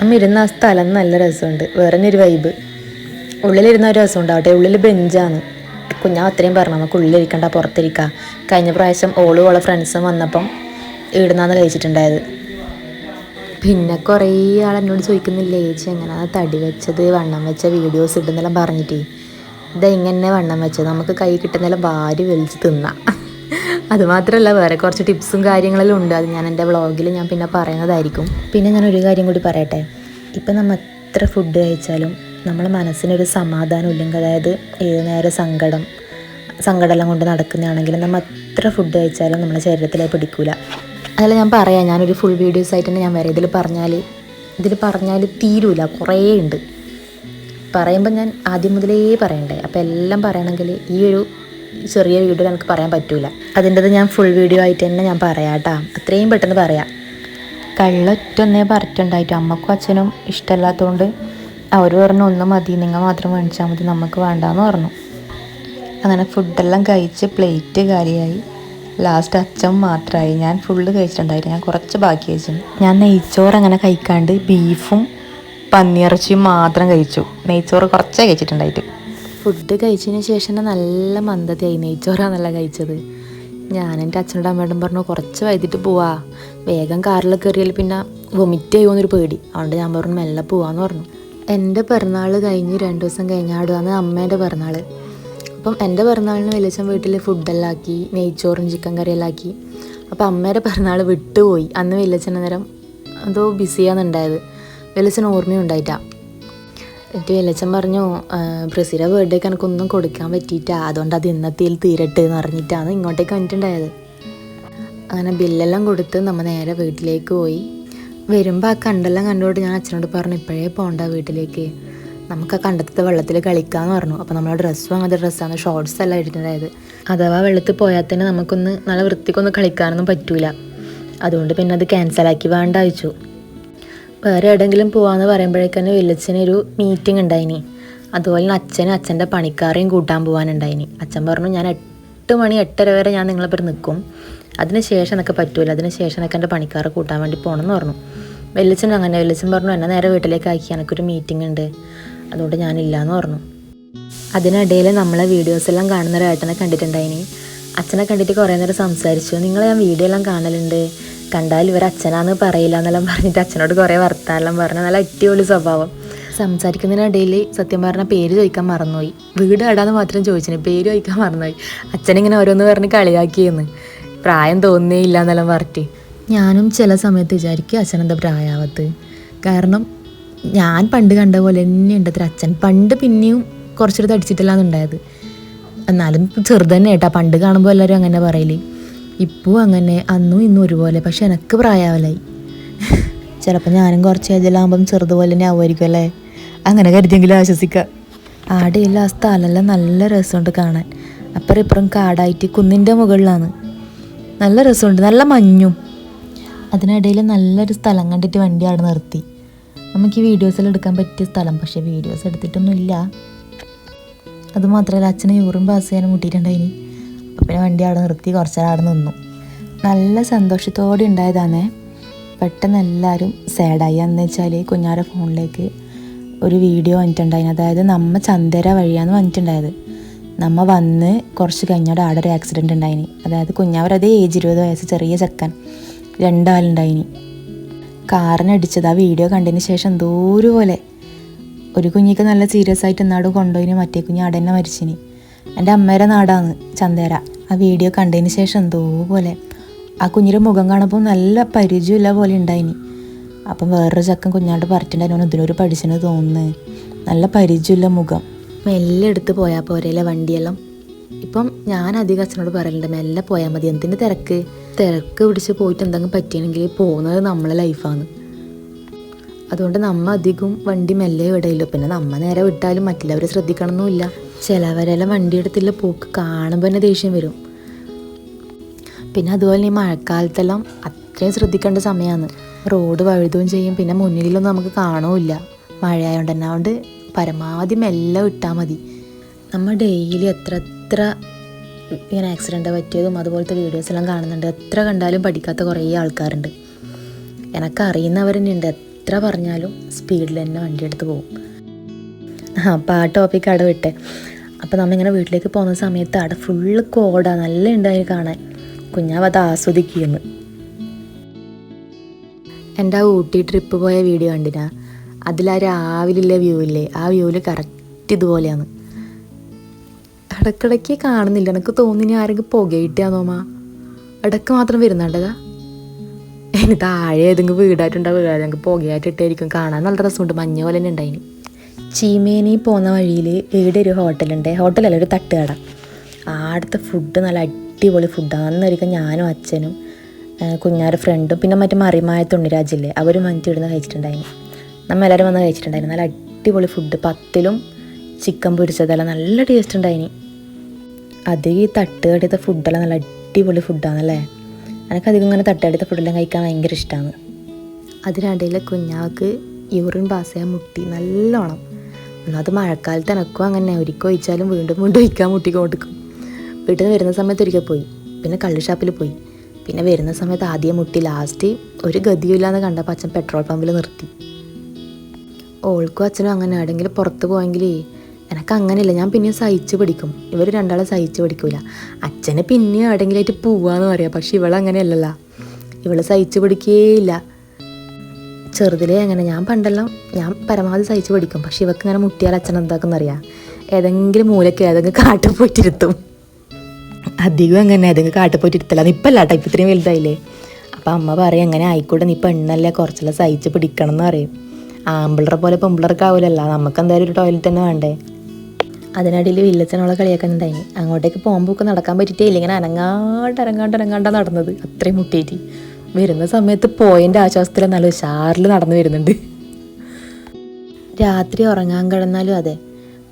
അമ്മ ഇരുന്ന ആ സ്ഥലം നല്ല രസമുണ്ട്. വേറെ തന്നെ ഒരു വൈബ് ഉള്ളിലിരുന്ന ഒരു രസം ഉണ്ടാവട്ടെ ഉള്ളിൽ ബെഞ്ചാണ് കുഞ്ഞാ അത്രയും പറഞ്ഞു നമുക്ക് ഉള്ളിലിരിക്കണ്ട പുറത്തിരിക്കുക കഴിഞ്ഞ പ്രാവശ്യം ഓളും ഓളെ ഫ്രണ്ട്സും വന്നപ്പം ഇവിടുന്നാന്ന് കഴിച്ചിട്ടുണ്ടായത്. പിന്നെ കുറേ ആൾ എന്നോട് ചോദിക്കുന്നില്ലേ ചേച്ചി എങ്ങനെ തടി വെച്ചത്? വണ്ണം വെച്ച വീഡിയോസ് ഇടുന്നെല്ലാം പറഞ്ഞിട്ടേ. ഇതാ ഇങ്ങനെ വണ്ണം വെച്ചത്? നമുക്ക് കൈ കിട്ടുന്നെല്ലാം ഭാര്യ വലിച്ച് തിന്നാം. അതുമാത്രമല്ല വേറെ കുറച്ച് ടിപ്സും കാര്യങ്ങളെല്ലാം ഉണ്ട്. അത് ഞാൻ എന്റെ വ്ളോഗിൽ ഞാൻ പിന്നെ പറയുന്നതായിരിക്കും. പിന്നെ ഞാൻ ഒരു കാര്യം കൂടി പറയട്ടെ. ഇപ്പം നമ്മൾ എത്ര ഫുഡ് കഴിച്ചാലും നമ്മളെ മനസ്സിനൊരു സമാധാനം ഇല്ലെങ്കിൽ അതായത് ഏത് നേരം സങ്കടം സങ്കടമെല്ലാം കൊണ്ട് നടക്കുന്നതാണെങ്കിലും നമ്മൾ എത്ര ഫുഡ് കഴിച്ചാലും നമ്മളെ ശരീരത്തിൽ പിടിക്കൂല. അതല്ല ഞാൻ പറയാം. ഞാനൊരു ഫുൾ വീഡിയോസ് ആയിട്ട് തന്നെ ഞാൻ വരാം ഇതിൽ പറഞ്ഞാൽ ഇതിൽ പറഞ്ഞാൽ തീരൂല. കുറേ ഉണ്ട്. പറയുമ്പോൾ ഞാൻ ആദ്യം മുതലേ പറയണ്ടേ. അപ്പോൾ എല്ലാം പറയണമെങ്കിൽ ഈ ഒരു ചെറിയ വീഡിയോ എനിക്ക് പറയാൻ പറ്റൂല. അതിന്റെത് ഞാൻ ഫുൾ വീഡിയോ ആയിട്ട് തന്നെ ഞാൻ പറയാം കേട്ടോ അത്രയും പെട്ടെന്ന് പറയാം. കള്ളൊറ്റൊന്നേ പറഞ്ഞിട്ടുണ്ടായിട്ട് അമ്മക്കും അച്ഛനും ഇഷ്ടമല്ലാത്തതുകൊണ്ട് അവർ പറഞ്ഞു ഒന്ന് മതി നിങ്ങൾ മാത്രം മേടിച്ചാൽ മതി നമുക്ക് വേണ്ടാന്ന് പറഞ്ഞു. അങ്ങനെ ഫുഡെല്ലാം കഴിച്ച് പ്ലേറ്റ് കാര്യമായി ലാസ്റ്റ് അച്ഛൻ മാത്രമായി ഞാൻ ഫുള്ള് കഴിച്ചിട്ടുണ്ടായിരുന്നു ഞാൻ കുറച്ച് ബാക്കി കഴിച്ചു ഞാൻ നെയ്ച്ചോറ് അങ്ങനെ കഴിക്കാണ്ട് ബീഫും പന്നിയിറച്ചിയും മാത്രം കഴിച്ചു. നെയ്ച്ചോറ് കുറച്ചേ കഴിച്ചിട്ടുണ്ടായിട്ട്. ഫുഡ് കഴിച്ചതിന് ശേഷം നല്ല മന്ദതയായി നെയ്ച്ചോറാന്നല്ല കഴിച്ചത്. ഞാൻ എന്റെ അച്ഛനോട് അമ്മയോടും പറഞ്ഞു കുറച്ച് വൈകിട്ട് പോവാ. വേഗം കാറിൽ കയറിയാൽ പിന്നെ വൊമിറ്റ് ചെയ്യുമെന്നൊരു പേടി. അതുകൊണ്ട് ഞാൻ പറഞ്ഞു മെല്ലെ പോവാന്ന് പറഞ്ഞു. എന്റെ പിറന്നാൾ കഴിഞ്ഞ് രണ്ട് ദിവസം കഴിഞ്ഞാടുവാന്ന് അമ്മേന്റെ പിറന്നാൾ. അപ്പം എന്റെ പിറന്നാളിന് വലിയച്ഛൻ വീട്ടിൽ ഫുഡെല്ലാം ആക്കി നെയ്ച്ചോറും ചിക്കൻ കറിയെല്ലാം ആക്കി. അപ്പം അമ്മയുടെ പിറന്നാൾ വിട്ടുപോയി. അന്ന് വലിയച്ഛൻ അന്നേരം എന്തോ ബിസിയാണെന്നുണ്ടായത് വലിയച്ഛൻ ഓർമ്മയും ഉണ്ടായിട്ടാ എന്നിട്ട് വെല്ലച്ചൻ പറഞ്ഞു ബ്രസീലെ ബർത്ത്ഡേക്ക് എനിക്കൊന്നും കൊടുക്കാൻ പറ്റിയിട്ടാ. അതുകൊണ്ട് അത് ഇന്നത്തേൽ തീരട്ടെ എന്ന് പറഞ്ഞിട്ടാണ് ഇങ്ങോട്ടേക്ക് വന്നിട്ടുണ്ടായത്. അങ്ങനെ ബില്ലെല്ലാം കൊടുത്ത് നമ്മൾ നേരെ വീട്ടിലേക്ക് പോയി. വരുമ്പോൾ ആ കണ്ടെല്ലാം കണ്ടുകൊണ്ട് ഞാൻ അച്ഛനോട് പറഞ്ഞു ഇപ്പോഴേ പോകണ്ട വീട്ടിലേക്ക്. നമുക്ക് ആ കണ്ടത്തെ വെള്ളത്തിൽ കളിക്കാമെന്ന് പറഞ്ഞു. അപ്പോൾ നമ്മളെ ഡ്രസ്സും അങ്ങനത്തെ ഡ്രസ്സാണ് ഷോർട്സ് എല്ലാം ഇട്ടിട്ടുണ്ടായത്. അഥവാ വെള്ളത്തിൽ പോയാൽ തന്നെ നമുക്കൊന്ന് നല്ല വൃത്തിക്കൊന്ന് കളിക്കാനൊന്നും പറ്റൂല. അതുകൊണ്ട് പിന്നെ അത് ക്യാൻസലാക്കി വേണ്ട അയച്ചു വേറെ എവിടെയെങ്കിലും പോവാന്ന് പറയുമ്പോഴേക്കന്നെ വലിയച്ഛനൊരു മീറ്റിംഗ് ഉണ്ടായിനി. അതുപോലെ തന്നെ അച്ഛനും അച്ഛന്റെ പണിക്കാരെയും കൂട്ടാൻ പോകാനുണ്ടായിനി അച്ഛൻ പറഞ്ഞു ഞാൻ എട്ട് മണി എട്ടര വരെ ഞാൻ നിങ്ങളെ പേര് നിൽക്കും അതിന് ശേഷം എന്നൊക്കെ പറ്റൂല. അതിന് ശേഷം എന്നൊക്കെ എന്റെ പണിക്കാരെ കൂട്ടാൻ വേണ്ടി പോകണമെന്ന് പറഞ്ഞു. വെല്ലിച്ചൻ അങ്ങനെ വെല്ലിച്ചൻ പറഞ്ഞു എന്നെ നേരെ വീട്ടിലേക്ക് ആക്കി എനിക്കൊരു മീറ്റിംഗ് ഉണ്ട്. അതുകൊണ്ട് ഞാനില്ലാന്ന് പറഞ്ഞു. അതിനിടയിൽ നമ്മളെ വീഡിയോസ് എല്ലാം കാണുന്ന ഒരു ഏട്ടനെ കണ്ടിട്ടുണ്ടായിനി. അച്ഛനെ കണ്ടിട്ട് കുറേ നേരം സംസാരിച്ചു. നിങ്ങളെ ഞാൻ വീഡിയോ എല്ലാം കാണലുണ്ട്. കണ്ടാൽ ഇവർ അച്ഛനാന്ന് പറയില്ല എന്നെല്ലാം പറഞ്ഞിട്ട് അച്ഛനോട് കുറേ വർത്താനെല്ലാം പറഞ്ഞു നല്ല അടിപൊളി സ്വഭാവം. സംസാരിക്കുന്നതിനിടയിൽ സത്യം പറഞ്ഞ പേര് ചോദിക്കാൻ മറന്നുപോയി. വീട് എടാന്ന് മാത്രം ചോദിച്ചിന്. പേര് ചോദിക്കാൻ മറന്നുപോയി. അച്ഛനിങ്ങനെ ഓരോന്ന് പറഞ്ഞ് കളിയാക്കിയെന്ന്. പ്രായം തോന്നേ ഇല്ല എന്നെല്ലാം പറഞ്ഞിട്ട്. ഞാനും ചില സമയത്ത് വിചാരിക്കും അച്ഛനെന്താ പ്രായാവത്ത് കാരണം ഞാൻ പണ്ട് കണ്ട പോലെ തന്നെ അത്ര അച്ഛൻ. പണ്ട് പിന്നെയും കുറച്ചൊരു തടിച്ചിട്ടില്ലാന്നുണ്ടായത് എന്നാലും ചെറുതന്നെ കേട്ടാ. പണ്ട് കാണുമ്പോൾ എല്ലാവരും അങ്ങനെ പറയൽ. ഇപ്പോൾ അങ്ങനെ അന്നും ഇന്നും ഒരുപോലെ പക്ഷെ എനിക്ക് പ്രായാവലായി. ചിലപ്പോൾ ഞാനും കുറച്ച് ഏജിലാകുമ്പം ചെറുതുപോലെ തന്നെ ആവുമായിരിക്കും അല്ലേ? അങ്ങനെ കരുതിയെങ്കിലും ആശ്വസിക്കാം. ആടെയുള്ള ആ സ്ഥലമെല്ലാം നല്ല രസമുണ്ട് കാണാൻ. അപ്പുറം ഇപ്പുറം കാടായിട്ട് കുന്നിന്റെ മുകളിലാണ്. നല്ല രസമുണ്ട് നല്ല മഞ്ഞും. അതിനിടയിൽ നല്ലൊരു സ്ഥലം കണ്ടിട്ട് വണ്ടി അവിടെ നിർത്തി. നമുക്ക് ഈ വീഡിയോസിൽ എടുക്കാൻ പറ്റിയ സ്ഥലം പക്ഷേ വീഡിയോസ് എടുത്തിട്ടൊന്നുമില്ല. അതുമാത്രമല്ല അച്ഛനെ യൂറും പാസ് ചെയ്യാനും മുട്ടിയിട്ടുണ്ടായിനി അപ്പം പിന്നെ വണ്ടി അവിടെ നിർത്തി കുറച്ച് നേരം അവിടെ നിന്നു. നല്ല സന്തോഷത്തോടെ ഉണ്ടായതാണേ. പെട്ടെന്ന് എല്ലാവരും സാഡായി എന്ന് വെച്ചാൽ കുഞ്ഞാരെ ഫോണിലേക്ക് ഒരു വീഡിയോ വന്നിട്ടുണ്ടായിന്. അതായത് നമ്മ ചന്ദര വഴിയാന്ന് വന്നിട്ടുണ്ടായത്. നമ്മ വന്ന് കുറച്ച് കഴിഞ്ഞോടെ ആടെ ഒരു ആക്സിഡന്റ് ഉണ്ടായിനി. അതായത് കുഞ്ഞാവർ അതേ ഏജ് ഇരുപത് വയസ്സ് ചെറിയ ചെക്കൻ രണ്ടാളുണ്ടായിനി. കാറിനടിച്ചത് ആ വീഡിയോ കണ്ടതിന് ശേഷം എന്തോരു പോലെ. ഒരു കുഞ്ഞിക്ക് നല്ല സീരിയസ് ആയിട്ട് എന്നാടും കൊണ്ടുപോയിന്. മറ്റേ കുഞ്ഞ് അവിടെ തന്നെ മരിച്ചിനി. എന്റെ അമ്മയുടെ നാടാണ് ചന്തേര. ആ വീഡിയോ കണ്ടതിന് ശേഷം എന്തോ പോലെ. ആ കുഞ്ഞിന്റെ മുഖം കാണുമ്പോൾ നല്ല പരിചയമില്ല പോലെ ഉണ്ടായിനി. അപ്പം വേറൊരു ചക്കൻ കുഞ്ഞാണ്ട് പറഞ്ഞിട്ടുണ്ടായിരുന്നു ഇതിനൊരു പഠിച്ചെന്ന് തോന്നുന്നു. നല്ല പരിചയമില്ല മുഖം. മെല്ലെ എടുത്ത് പോയാൽ പോരല്ലേ വണ്ടിയെല്ലാം? ഇപ്പം ഞാൻ അധികം അച്ഛനോട് പറയലുണ്ട് മെല്ലെ പോയാൽ മതി. എന്തിന്റെ തിരക്ക്? തിരക്ക് പിടിച്ച് പോയിട്ട് എന്തെങ്കിലും പറ്റിയെങ്കിൽ പോകുന്നത് നമ്മളെ ലൈഫാണ്. അതുകൊണ്ട് നമ്മ അധികം വണ്ടി മെല്ലെ വിടയില്ല. പിന്നെ നമ്മ നേരെ വിട്ടാലും മറ്റുള്ളവരെ ശ്രദ്ധിക്കണമെന്നില്ല ചിലവരെല്ലാം വണ്ടി എടുത്തില്ല പോക്ക് കാണുമ്പോൾ തന്നെ ദേഷ്യം വരും. പിന്നെ അതുപോലെ ഈ മഴക്കാലത്തെല്ലാം അത്രയും ശ്രദ്ധിക്കേണ്ട സമയമാണ് റോഡ് വഴുതുകയും ചെയ്യും. പിന്നെ മുന്നിലൊന്നും നമുക്ക് കാണുമില്ല മഴയായതുകൊണ്ട് തന്നെ. അതുകൊണ്ട് പരമാവധി മെല്ലെ വിട്ടാൽ മതി. നമ്മൾ ഡെയിലി എത്ര എത്ര ഇങ്ങനെ ആക്സിഡന്റ് പറ്റിയതും അതുപോലത്തെ വീഡിയോസ് എല്ലാം കാണുന്നുണ്ട്. എത്ര കണ്ടാലും പഠിക്കാത്ത കുറേ ആൾക്കാരുണ്ട്. എനക്ക് അറിയുന്നവർ എത്ര പറഞ്ഞാലും സ്പീഡിൽ തന്നെ വണ്ടി എടുത്ത് പോകും. അപ്പോൾ ആ ടോപ്പിക്ക് അവിടെ വിട്ടെ. അപ്പോൾ നമ്മളിങ്ങനെ വീട്ടിലേക്ക് പോകുന്ന സമയത്ത് അവിടെ ഫുള്ള് കോടാ നല്ല ഉണ്ടായി കാണാൻ. കുഞ്ഞാവ് അത് ആസ്വദിക്കുന്നു. എന്റെ ആ ഊട്ടി ട്രിപ്പ് പോയ വീഡിയോ കണ്ടിനാ? അതിൽ ആ രാവിലെ വ്യൂ ഇല്ലേ? ആ വ്യൂവിൽ കറക്റ്റ് ഇതുപോലെയാണ്. ഇടക്കിടയ്ക്ക് കാണുന്നില്ല. എനിക്ക് തോന്നിനി ആരെങ്കിലും പുകയിട്ടാന്നോമാ ഇടയ്ക്ക് മാത്രം വരുന്നുണ്ടതാ? ഇനി താഴെ ഏതെങ്കിലും വീടായിട്ടുണ്ടാവുക. വീടാ ഞങ്ങൾക്ക് പുകയായിട്ട് ഇട്ടായിരിക്കും കാണാൻ നല്ല രസമുണ്ട്. മഞ്ഞ പോലെ തന്നെ ഉണ്ടായിന് ചീമേനി പോകുന്ന വഴിയിൽ ഇവിടെ ഒരു ഹോട്ടലുണ്ട്. ഹോട്ടലല്ല ഒരു തട്ടുകട. ആടുത്തെ ഫുഡ് നല്ല അടിപൊളി ഫുഡാണ് അന്നൊരിക്കൽ ഞാനും അച്ഛനും കുഞ്ഞാറ് ഫ്രണ്ടും പിന്നെ മറ്റേ മറിമായ തുണ്ണിരാജില്ലേ അവരും മഞ്ചി ഇടുന്ന കഴിച്ചിട്ടുണ്ടായിരുന്നു. നമ്മൾ എല്ലാവരും വന്ന് കഴിച്ചിട്ടുണ്ടായിരുന്നു. നല്ല അടിപൊളി ഫുഡ് പത്തിലും ചിക്കൻ പൊരിച്ചതെല്ലാം നല്ല ടേസ്റ്റ് ഉണ്ടായിനി. അത് ഈ തട്ടുകടത്തെ ഫുഡെല്ലാം നല്ല അടിപൊളി ഫുഡാണല്ലേ എനിക്കധികം ഇങ്ങനെ തട്ടുകടത്തെ ഫുഡെല്ലാം കഴിക്കാൻ ഭയങ്കര ഇഷ്ടമാണ് അതിനിടയിൽ കുഞ്ഞാവക്ക് യൂറിൻ പാസ് ചെയ്യാൻ മുട്ടി നല്ലോണം. ഒന്നത് മഴക്കാലത്ത് എനക്കും അങ്ങനെ ഒരിക്കൽ ഒഴിച്ചാലും വീണ്ടും വീണ്ടും ഒഴിക്കാൻ മുട്ടി കൊടുക്കും വീട്ടിൽ നിന്ന് വരുന്ന സമയത്ത് ഒരിക്കൽ പോയി പിന്നെ കള്ള് ഷാപ്പിൽ പോയി. പിന്നെ വരുന്ന സമയത്ത് ആദ്യം മുട്ടി ലാസ്റ്റ് ഒരു ഗതിയില്ലാന്ന് കണ്ടപ്പോൾ അച്ഛൻ പെട്രോൾ പമ്പിൽ നിർത്തി. ഓൾക്കും അച്ഛനും അങ്ങനെ ആടെങ്കിലും പുറത്ത് പോയെങ്കിലേ എനക്ക് അങ്ങനെയല്ല ഞാൻ പിന്നെയും സഹിച്ച് പിടിക്കും ഇവർ രണ്ടാളും സഹിച്ച് പിടിക്കൂല അച്ഛന് പിന്നെയും ആടെങ്കിലായിട്ട് പോവാന്ന് പറയാം പക്ഷെ ഇവളങ്ങനെയല്ലല്ല. ഇവൾ സഹിച്ച് പിടിക്കേയില്ല ചെറുതിലേ അങ്ങനെ ഞാൻ പണ്ടെല്ലാം ഞാൻ പരമാവധി സഹിച്ച് പഠിക്കും. പക്ഷെ ഇവക്ക് ഇങ്ങനെ മുട്ടിയാൽ അച്ഛൻ എന്താക്കുന്നറിയാം ഏതെങ്കിലും മൂലക്ക് ഏതെങ്കിലും കാട്ടിൽ പോയിട്ടിരുത്തും. അധികം അങ്ങനെ ഏതെങ്കിലും കാട്ടിൽ പോയിട്ടിരുത്തല്ല ഇപ്പം അല്ല ടൈപ്പ് ഇത്രയും വലുതായില്ലേ? അപ്പം അമ്മ പറയും അങ്ങനെ ആയിക്കോട്ടെ നീ പെണ്ണല്ലേ കുറച്ചെല്ലാം സഹിച്ച് പിടിക്കണം എന്ന് പറയും. ആമ്പിളറെ പോലെ പെമ്പിളർക്ക് ആവില്ലല്ല നമുക്ക് എന്തായാലും ഒരു ടോയ്ലറ്റ് തന്നെ വേണ്ടേ? അതിനിടയിൽ വില്ലച്ചനോളെ ഉണ്ടായി. അങ്ങോട്ടേക്ക് പോകുമ്പോൾ ഒക്കെ നടക്കാൻ പറ്റിയിട്ടേ ഇല്ല. ഇങ്ങനെ അനങ്ങാണ്ട് അനങ്ങാണ്ട് അനങ്ങാണ്ടാ നടന്നത്. അത്രയും മുട്ടിയിട്ട് വരുന്ന സമയത്ത് പോയതിന്റെ ആശ്വാസത്തിൽ നല്ല ഉഷാറിൽ നടന്നു വരുന്നുണ്ട്. രാത്രി ഉറങ്ങാൻ കിടന്നാലും അതെ.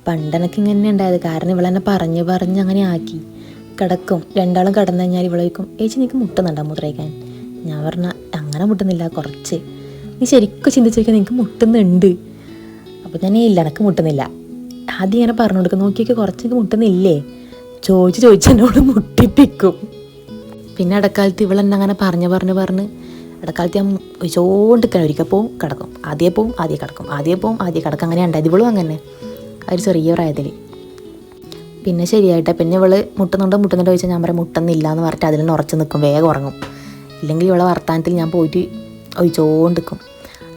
പണ്ടെനക്ക് ഇങ്ങനെ ഉണ്ടായത്. കാരണം ഇവളെന്നെ പറഞ്ഞ് പറഞ്ഞ് അങ്ങനെ ആക്കി. കിടക്കും. രണ്ടാളും കിടന്നു കഴിഞ്ഞാൽ ഇവളേക്കും ഏച്ചി നിനക്ക് മുട്ടുന്നുണ്ടോ മുദ്രയ്ക്കാൻ ഞാൻ പറഞ്ഞ അങ്ങനെ മുട്ടുന്നില്ല കുറച്ച്. നീ ശരിക്കും ചിന്തിച്ചു നോക്കിയാൽ നിനക്ക് മുട്ടുന്നുണ്ട്. അപ്പോൾ ഞാൻ ഇല്ല എനക്ക് മുട്ടുന്നില്ല. ആദ്യം ഇങ്ങനെ പറഞ്ഞു കൊടുക്കും. നോക്കിയൊക്കെ കുറച്ചൊക്കെ മുട്ടുന്നില്ലേ? ചോദിച്ച് ചോദിച്ചെന്നോട് മുട്ടിപ്പിക്കും. പിന്നെ ഇടക്കാലത്ത് ഇവളെന്നെ അങ്ങനെ പറഞ്ഞ് പറഞ്ഞ് പറഞ്ഞ് ഇടക്കാലത്ത് ഞാൻ ചോണ്ടിക്കാൻ ഒരിക്കൽ പോവും കിടക്കും. ആദ്യം പോവും ആദ്യം കിടക്കും. ആദ്യം പോവും ആദ്യം കിടക്കും. അങ്ങനെ ഉണ്ടായത് ഇവളും അങ്ങനെ. ഒരു ചെറിയ പ്രായത്തിൽ പിന്നെ ശരിയായിട്ടെ. പിന്നെ ഇവൾ മുട്ടുന്നുണ്ടോ മുട്ടുന്നുണ്ടോ ചോദിച്ചാൽ ഞാൻ പറയാം മുട്ടുന്നില്ല എന്ന് പറഞ്ഞിട്ട് അതിൽ ഉറച്ച് നിൽക്കും വേഗം ഉറങ്ങും. ഇല്ലെങ്കിൽ ഇവളെ വർത്താനത്തിൽ ഞാൻ പോയിട്ട് ഒഴിച്ചോണ്ടിരിക്കും.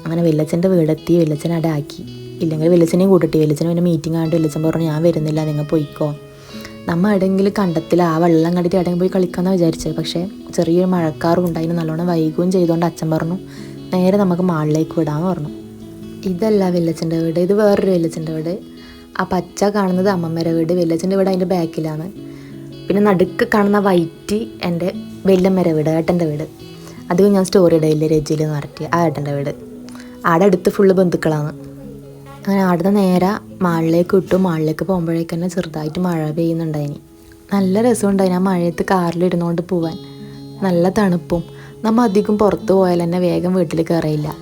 അങ്ങനെ വെല്ലച്ചന്റെ വീടെത്തി വെല്ലച്ചൻ അടാക്കി. ഇല്ലെങ്കിൽ വെല്ലച്ചനെയും കൂട്ടിട്ട് വെല്ലച്ചന് പിന്നെ മീറ്റിംഗ് ആയിട്ട് വെല്ലച്ചൻ പറഞ്ഞു ഞാൻ വരുന്നില്ല നിങ്ങൾ പോയിക്കോ. നമ്മ എവിടെയെങ്കിലും കണ്ടത്തിൽ ആ വെള്ളം കണ്ടിട്ട് എവിടെയെങ്കിലും പോയി കളിക്കാമെന്ന് വിചാരിച്ചത്. പക്ഷേ ചെറിയൊരു മഴക്കാറും ഉണ്ടായിരുന്നു നല്ലോണം വൈകുകയും ചെയ്തുകൊണ്ട് അച്ഛൻ പറഞ്ഞു നേരെ നമുക്ക് മാളിലേക്ക് വിടാമെന്ന് പറഞ്ഞു. ഇതല്ല വെല്ലച്ചന്റെ വീട്. ഇത് വേറൊരു വെല്ലച്ചന്റെ വീട്. ആ പച്ച കാണുന്നത് അമ്മമ്മേരെ വീട്. വെല്ലച്ചന്റെ വീട് അതിന്റെ ബാക്കിലാണ്. പിന്നെ നടുക്ക് കാണുന്ന വൈറ്റ് എന്റെ വെല്ലമ്മേരെ വീട് ഏട്ടന്റെ വീട്. അത് ഞാൻ സ്റ്റോറി ഇടയില്ല രജിയിൽ എന്ന് പറഞ്ഞിട്ട്. ആ ഏട്ടന്റെ വീട്. ആടെ അടുത്ത് ഫുള്ള് ബന്ധുക്കളാണ്. അങ്ങനെ അവിടുന്ന് നേരെ മാളിലേക്ക് വിട്ടു മാളിലേക്ക് പോകുമ്പോഴേക്ക് തന്നെ ചെറുതായിട്ട് മഴ പെയ്യുന്നുണ്ടായിനി. നല്ല രസമുണ്ടായിന് ആ മഴയത്ത് കാറിലിരുന്നുകൊണ്ട് പോവാൻ. നല്ല തണുപ്പും. നമ്മൾ അധികം പുറത്ത് പോയാൽ തന്നെ വേഗം വീട്ടിൽ കയറിയില്ല.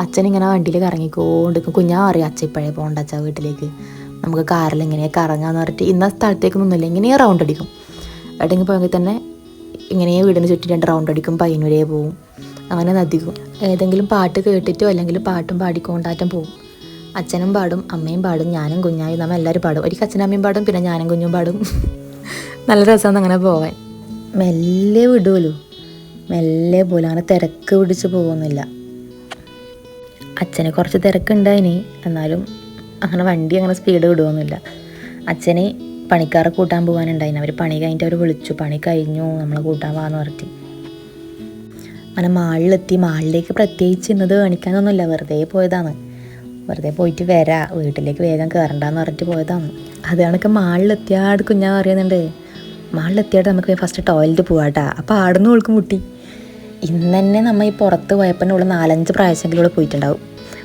അച്ഛൻ ഇങ്ങനെ വണ്ടിയിൽ കറങ്ങിക്കോണ്ടിരിക്കും. കുഞ്ഞാ അറിയാം അച്ഛൻ ഇപ്പോഴേ പോകണ്ട അച്ഛാ വീട്ടിലേക്ക്. നമുക്ക് കാറിൽ ഇങ്ങനെ കറങ്ങാന്ന് പറഞ്ഞിട്ട് ഇന്ന സ്ഥലത്തേക്ക് നിന്നില്ല. ഇങ്ങനെ റൗണ്ട് അടിക്കും. എവിടെയെങ്കിലും പോയെങ്കിൽ തന്നെ ഇങ്ങനെ വീടിന് ചുറ്റി രണ്ട് റൗണ്ട് അടിക്കും. പയ്യന്നൂരേ പോവും. അങ്ങനെ നദിക്കും. ഏതെങ്കിലും പാട്ട് കേട്ടിട്ടോ അല്ലെങ്കിൽ പാട്ടും പാടിക്കൊണ്ടാറ്റം പോവും. അച്ഛനും പാടും അമ്മയും പാടും ഞാനും കുഞ്ഞായും നമ്മൾ എല്ലാവരും പാടും. ഒരിക്കൽ അച്ഛനും അമ്മയും പാടും പിന്നെ ഞാനും കുഞ്ഞും പാടും. (laughs) നല്ല രസമാണ് അങ്ങനെ പോവാൻ. മെല്ലെ വിടുമല്ലോ മെല്ലെ പോലും അങ്ങനെ തിരക്ക് പിടിച്ച് പോകുന്നില്ല. അച്ഛന് കുറച്ച് തിരക്കുണ്ടായിനി എന്നാലും അങ്ങനെ വണ്ടി അങ്ങനെ സ്പീഡ് വിടുകയൊന്നുമില്ല അച്ഛന് പണിക്കാരെ കൂട്ടാൻ പോകാനുണ്ടായിന് അവർ പണി കഴിഞ്ഞിട്ട് അവർ വിളിച്ചു. പണി കഴിഞ്ഞു നമ്മളെ കൂട്ടാൻ പോകാന്ന് പറഞ്ഞിട്ട്. അങ്ങനെ മാളിലെത്തി. മാളിലേക്ക് പ്രത്യേകിച്ച് ഇന്നത് കാണിക്കാനൊന്നുമില്ല. വെറുതെ പോയതാണ്. വെറുതെ പോയിട്ട് വരാ വീട്ടിലേക്ക് വേഗം കയറണ്ടെന്ന് പറഞ്ഞിട്ട് പോയതാണ്. അത് കണക്ക് മാളിലെത്തിയാട് കുഞ്ഞാ പറയുന്നുണ്ട്. മാളിലെത്തിയാട് നമുക്ക് ഫസ്റ്റ് ടോയ്ലറ്റ് പോവാട്ടാ. അപ്പോൾ ആടുന്ന് ഓൾക്ക് മുട്ടി. ഇന്ന് തന്നെ നമ്മൾ ഈ പുറത്ത് പോയപ്പോൾ ഉള്ള നാലഞ്ച് പ്രാവശ്യമെങ്കിലും ഇവിടെ പോയിട്ടുണ്ടാവും.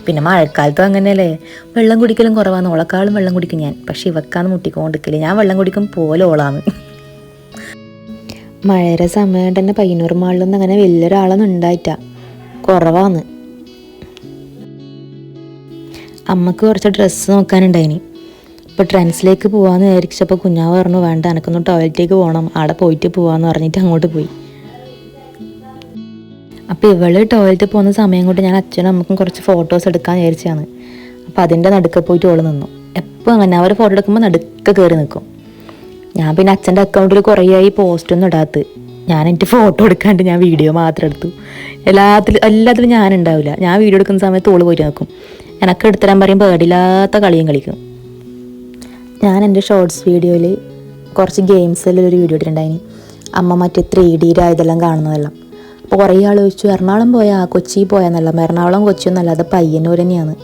പിന്നെ മഴക്കാലത്തും അങ്ങനെയല്ലേ. വെള്ളം കുടിക്കലും കുറവാണ് ഓളക്കാളും വെള്ളം കുടിക്കും ഞാൻ. പക്ഷെ ഇവക്കാന്ന് മുട്ടിക്കൊണ്ടിരിക്കില്ല ഞാൻ വെള്ളം കുടിക്കും പോലെ ഓളാന്ന് മഴയുടെ സമയം തന്നെ പയ്യന്നൂർ മാളിലൊന്നും അങ്ങനെ വലിയൊരാളൊന്നും ഉണ്ടായിട്ടാ. കുറവാന്ന്. അമ്മയ്ക്ക് കുറച്ച് ഡ്രസ്സ് നോക്കാനുണ്ടായിനി. ഇപ്പോൾ ട്രെൻസിലേക്ക് പോകാമെന്ന് വിചാരിച്ചപ്പോൾ കുഞ്ഞാവ് പറഞ്ഞു വേണ്ട എനിക്കൊന്ന് ടോയ്ലറ്റിലേക്ക് പോകണം അവിടെ പോയിട്ട് പോകാമെന്ന് പറഞ്ഞിട്ട് അങ്ങോട്ട് പോയി. അപ്പോൾ ഇവൾ ടോയ്ലറ്റിൽ പോകുന്ന സമയം കൊണ്ട് ഞാൻ അച്ഛനും അമ്മക്കും കുറച്ച് ഫോട്ടോസ് എടുക്കാൻ വിചാരിച്ചാണ് അപ്പോൾ അതിന്റെ നടുക്ക പോയിട്ട് ഓൾ നിന്നു. എപ്പോൾ അങ്ങനെ അവർ ഫോട്ടോ എടുക്കുമ്പോൾ നടുക്ക കയറി നിൽക്കും ഞാൻ പിന്നെ അച്ഛന്റെ അക്കൗണ്ടിൽ കുറേയായി പോസ്റ്റൊന്നും ഇടാത്ത്. ഞാൻ എനിക്ക് ഫോട്ടോ എടുക്കാണ്ട് ഞാൻ വീഡിയോ മാത്രം എടുത്തു. എല്ലാത്തിലും എല്ലാത്തിലും ഞാനുണ്ടാവില്ല ഞാൻ വീഡിയോ എടുക്കുന്ന സമയത്ത് ഓൾ പോയിട്ട് നോക്കും. എനക്ക് എടുത്തരാൻ പറയും പേടില്ലാത്ത കളിയും കളിക്കും. ഞാൻ എന്റെ ഷോർട്സ് വീഡിയോയിൽ കുറച്ച് ഗെയിംസിലൊരു വീഡിയോ ഇട്ടിട്ടുണ്ടായിനി. അമ്മ മറ്റേ ത്രീ ഡിയിലായതെല്ലാം കാണുന്നതെല്ലാം. അപ്പോൾ കുറേ ആൾ ചോദിച്ചു എറണാകുളം പോയാൽ കൊച്ചി പോയാന്നല്ല എറണാകുളം കൊച്ചി അത് പയ്യന്നൂർ തന്നെയാണ്.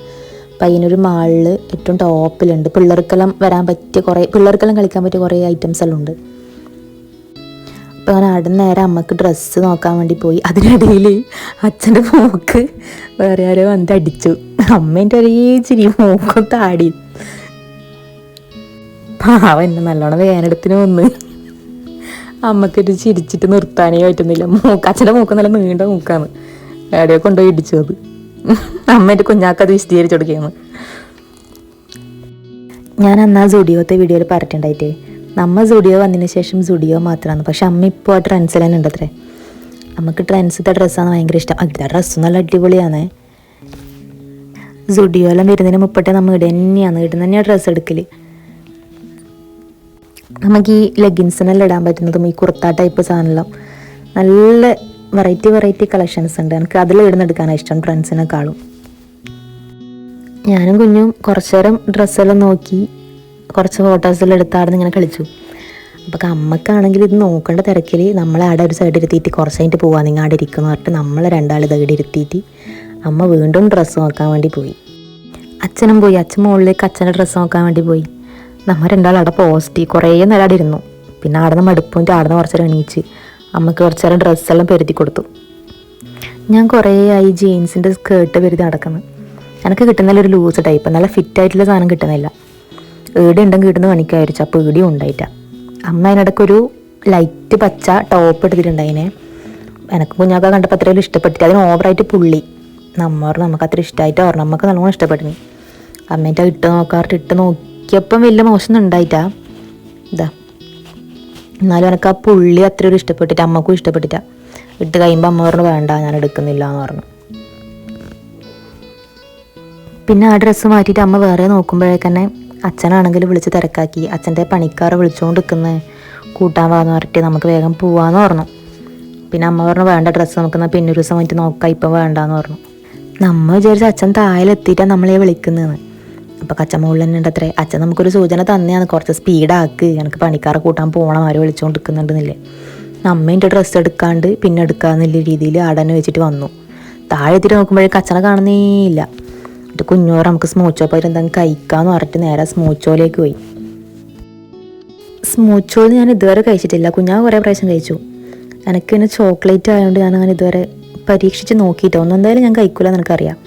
പയ്യന്നൂർ മാളിൽ ഏറ്റവും ടോപ്പിലുണ്ട് പിള്ളേർക്കെല്ലാം വരാൻ പറ്റിയ കുറേ പിള്ളേർക്കെല്ലാം കളിക്കാൻ പറ്റിയ കുറേ ഐറ്റംസ് എല്ലാം ഉണ്ട്. അപ്പോൾ അങ്ങനെ അവിടെ നേരെ അമ്മയ്ക്ക് ഡ്രസ്സ് നോക്കാൻ വേണ്ടി പോയി. അതിനിടയിൽ അച്ഛന്റെ പോക്ക് വേറെ ആരോ വന്നിട്ട് അടിച്ചു. അമ്മേന്റെ ഒരേ ചിരി മൂക്കും താടി. പാവ എന്നെ നല്ലോണം വേനെടുത്തിന് വന്ന്. അമ്മക്കൊരു ചിരിച്ചിട്ട് നിർത്താനേ പറ്റുന്നില്ല. മൂക്ക് അച്ഛന്റെ മൂക്ക് നല്ല നീണ്ട മൂക്കാണ്. എവിടെയോ കൊണ്ടുപോയി ഇടിച്ചു അത്. അമ്മേന്റെ കുഞ്ഞാക്കത് വിശദീകരിച്ചു കൊടുക്കുകയാണ്. ഞാൻ അന്ന് ആ സുഡിയോത്തെ വീഡിയോയിൽ പറഞ്ഞിട്ടുണ്ടായിട്ടേ. നമ്മ സുഡിയോ വന്നതിന് ശേഷം സുഡിയോ മാത്രമാണ് പക്ഷെ അമ്മ ഇപ്പോൾ ആ ട്രെൻഡ്സിൽ തന്നെ ഉണ്ട് നമുക്ക് ട്രെൻഡ്സത്തെ ഡ്രസ്സാണ് ഭയങ്കര ഇഷ്ടം. അടുത്ത ഡ്രസ്സ് നല്ല അടിപൊളിയാണ് സുഡിയോയെല്ലാം വരുന്നതിന് മുപ്പട്ടെ നമ്മൾ ഇവിടെ തന്നെയാണ്. ഇവിടെ തന്നെയാണ് ഡ്രസ്സ് എടുക്കൽ നമുക്ക് ഈ ലെഗിൻസിനെല്ലാം ഇടാൻ പറ്റുന്നതും? ഈ കുർത്ത ടൈപ്പ് സാധനമെല്ലാം. നല്ല വെറൈറ്റി വെറൈറ്റി കളക്ഷൻസ് ഉണ്ട്. എനിക്ക് അതിൽ ഇടുന്നെടുക്കാനാണ് ഇഷ്ടം ഫ്രണ്ട്സിനെക്കാളും ഞാനും കുഞ്ഞും കുറച്ചു നേരം ഡ്രസ്സെല്ലാം നോക്കി കുറച്ച് ഫോട്ടോസെല്ലാം എടുത്താടുന്ന് ഇങ്ങനെ കളിച്ചു. അപ്പോൾ അമ്മക്കാണെങ്കിൽ ഇത് നോക്കേണ്ട തിരക്കിൽ നമ്മളെ ആടെ ഒരു സൈഡ് ഇരുത്തിയിട്ട് കുറച്ച് കഴിഞ്ഞിട്ട് പോകാൻ നിങ്ങൾ ആടെ ഇരിക്കുന്നു പറഞ്ഞിട്ട് നമ്മളെ രണ്ടാൾ ഇതായിട്ട് ഇരുത്തിയിട്ട് അമ്മ വീണ്ടും ഡ്രസ്സ് നോക്കാൻ വേണ്ടി പോയി. അച്ഛനും പോയി. അച്ഛൻ മുകളിലേക്ക് അച്ഛന്റെ ഡ്രസ്സ് നോക്കാൻ വേണ്ടി പോയി. നമ്മൾ രണ്ടാൾ അവിടെ പോസ്റ്റ് കുറേ നേരം അവിടെ ഇരുന്നു പിന്നെ അവിടെ നിന്ന് മടുപ്പും അവിടെ നിന്ന് കുറച്ചേരം എണീച്ച് അമ്മയ്ക്ക് കുറച്ച് നേരം ഡ്രസ്സെല്ലാം പെരുത്തി കൊടുത്തു. ഞാൻ കുറേ ആയി ജീൻസിന്റെ സ്കേർട്ട് പെരുതി നടക്കുന്നത് എനിക്ക് കിട്ടുന്നില്ല ഒരു ലൂസ് ടൈപ്പ് നല്ല ഫിറ്റ് ആയിട്ടുള്ള സാധനം കിട്ടുന്നില്ല. ഏടി ഉണ്ടെങ്കിൽ കിട്ടുന്ന പണിക്കായിരിച്ചു. അപ്പോൾ ഏടിയും ഉണ്ടായിട്ട. അമ്മ അതിനിടയ്ക്കൊരു ലൈറ്റ് പച്ച ടോപ്പ് എടുത്തിട്ടുണ്ടായിനെ. എനിക്ക് കുഞ്ഞാക്ക കണ്ടപ്പോൾ അത്രയും ഇഷ്ടപ്പെട്ടിട്ട് അതിന് ഓവറായിട്ട് പുള്ളി. നമ്മ പറഞ്ഞു നമുക്ക് അത്ര ഇഷ്ടമായിട്ട് ഓർണം നമുക്ക് നല്ലോണം ഇഷ്ടപ്പെടുന്നു അമ്മേന്റെ ഇട്ട് നോക്കാറിട്ട് ഇട്ട് നോക്കിയപ്പം വലിയ മോശം ഉണ്ടായിട്ടാ. ഇതാ. എന്നാലും എനിക്ക് ആ പുള്ളി അത്ര ഒരു ഇഷ്ടപ്പെട്ടിട്ട് അമ്മക്കും ഇഷ്ടപ്പെട്ടിട്ടാ. ഇട്ട് കഴിയുമ്പോൾ അമ്മ പറഞ്ഞു വേണ്ട ഞാൻ എടുക്കുന്നില്ല എന്ന് പറഞ്ഞു. പിന്നെ ആ ഡ്രസ്സ് മാറ്റിയിട്ട് അമ്മ വേറെ നോക്കുമ്പോഴേക്കന്നെ അച്ഛനാണെങ്കിൽ വിളിച്ച് തിരക്കാക്കി. അച്ഛന്റെ പണിക്കാർ വിളിച്ചുകൊണ്ട് നിൽക്കുന്നത് കൂട്ടാൻ വാന്ന് പറഞ്ഞിട്ട് നമുക്ക് വേഗം പോവാന്ന് പറഞ്ഞു. പിന്നെ അമ്മ പറഞ്ഞു വേണ്ട ഡ്രസ്സ് നമുക്ക് പിന്നെ ഒരു ദിവസം വന്നിട്ട് നോക്കാം. ഇപ്പം വേണ്ടാന്ന് പറഞ്ഞു. നമ്മ വിചാരിച്ച അച്ഛൻ താഴെത്തിയിട്ടാണ് നമ്മളെ വിളിക്കുന്നതെന്ന്. അപ്പോൾ കച്ച മുകളിൽ തന്നെ ഉണ്ട് അത്രേ അച്ഛൻ നമുക്കൊരു സൂചന തന്നെയാണ് കുറച്ച് സ്പീഡാക്ക് എനിക്ക് പണിക്കാരെ കൂട്ടാൻ പോകണം ആര് വിളിച്ചുകൊണ്ട് നിൽക്കുന്നുണ്ടെന്നില്ലേ നമ്മ ഡ്രസ്സ് എടുക്കാണ്ട് പിന്നെ എടുക്കാന്നുള്ള രീതിയിൽ ആടനെ വെച്ചിട്ട് വന്നു. താഴെ എത്തിയിട്ട് നോക്കുമ്പോഴേക്ക് അച്ഛനെ കാണുന്നേ എന്നിട്ട് കുഞ്ഞോറ് നമുക്ക് സ്മൂച്ചോപ്പായിട്ട് എന്തെങ്കിലും കഴിക്കാന്ന് പറഞ്ഞിട്ട് നേരെ സ്മൂച്ചോയിലേക്ക് പോയി. സ്മൂച്ചോൾ ഞാൻ ഇതുവരെ കഴിച്ചിട്ടില്ല. കുഞ്ഞാവ് കുറേ പ്രാവശ്യം കഴിച്ചു. എനിക്ക് പിന്നെ ചോക്ലേറ്റ് ആയതുകൊണ്ട് ഞാൻ അങ്ങനെ ഇതുവരെ പരീക്ഷിച്ച് നോക്കിയിട്ടോ ഒന്നും എന്തായാലും ഞാൻ കഴിക്കില്ല എന്ന് എനിക്കറിയാം.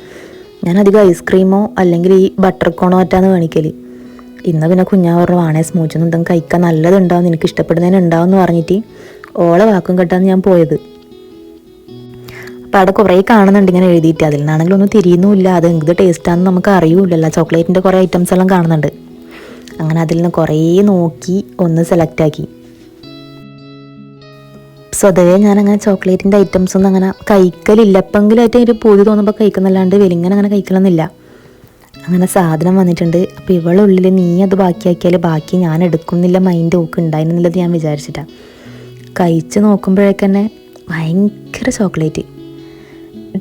ഞാൻ അധികം ഐസ്ക്രീമോ അല്ലെങ്കിൽ ഈ ബട്ടർ കോണോ മറ്റാന്ന് മേണിക്കൽ ഇന്ന് പിന്നെ കുഞ്ഞാ പറഞ്ഞു വാണേ സ്മൂച്ചൊന്നും എന്തെങ്കിലും കഴിക്കാൻ നല്ലതുണ്ടാവും. എനിക്ക് ഇഷ്ടപ്പെടുന്നതിന് ഉണ്ടാവും എന്ന് പറഞ്ഞിട്ട് ഓളെ വാക്കും കെട്ടാന്ന് ഞാൻ പോയത്. അപ്പോൾ അവിടെ കുറേ കാണുന്നുണ്ട് ഇങ്ങനെ എഴുതിയിട്ട്. അതിൽ നിന്നാണെങ്കിലും ഒന്നും തിരിയുന്നുമില്ല. അത് എന്ത് ടേസ്റ്റാണെന്ന് നമുക്ക് അറിയില്ലല്ലോ. ചോക്ലേറ്റിന്റെ കുറേ ഐറ്റംസ് എല്ലാം കാണുന്നുണ്ട്. അങ്ങനെ അതിൽ നിന്ന് കുറേ നോക്കി ഒന്ന് സെലക്ട് ആക്കി. സ്വതവേ ഞാനങ്ങനെ ചോക്ലേറ്റിന്റെ ഐറ്റംസ് ഒന്നും അങ്ങനെ കഴിക്കലില്ല. എപ്പെങ്കിലായിട്ട് ഒരു പൂതി തോന്നുമ്പോൾ കഴിക്കുന്നല്ലാണ്ട് വെലിങ്ങനെ അങ്ങനെ കഴിക്കണമെന്നില്ല അങ്ങനെ സാധനം വന്നിട്ടുണ്ട്. അപ്പോൾ ഇവളുള്ളിൽ നീ അത് ബാക്കിയാക്കിയാൽ ബാക്കി ഞാൻ എടുക്കുന്നില്ല മൈൻഡ് ഓക്ക് ഉണ്ടായിരുന്നില്ലത് ഞാൻ വിചാരിച്ചിട്ടാണ് കഴിച്ച് നോക്കുമ്പോഴേക്കന്നെ ഭയങ്കര ചോക്ലേറ്റ്.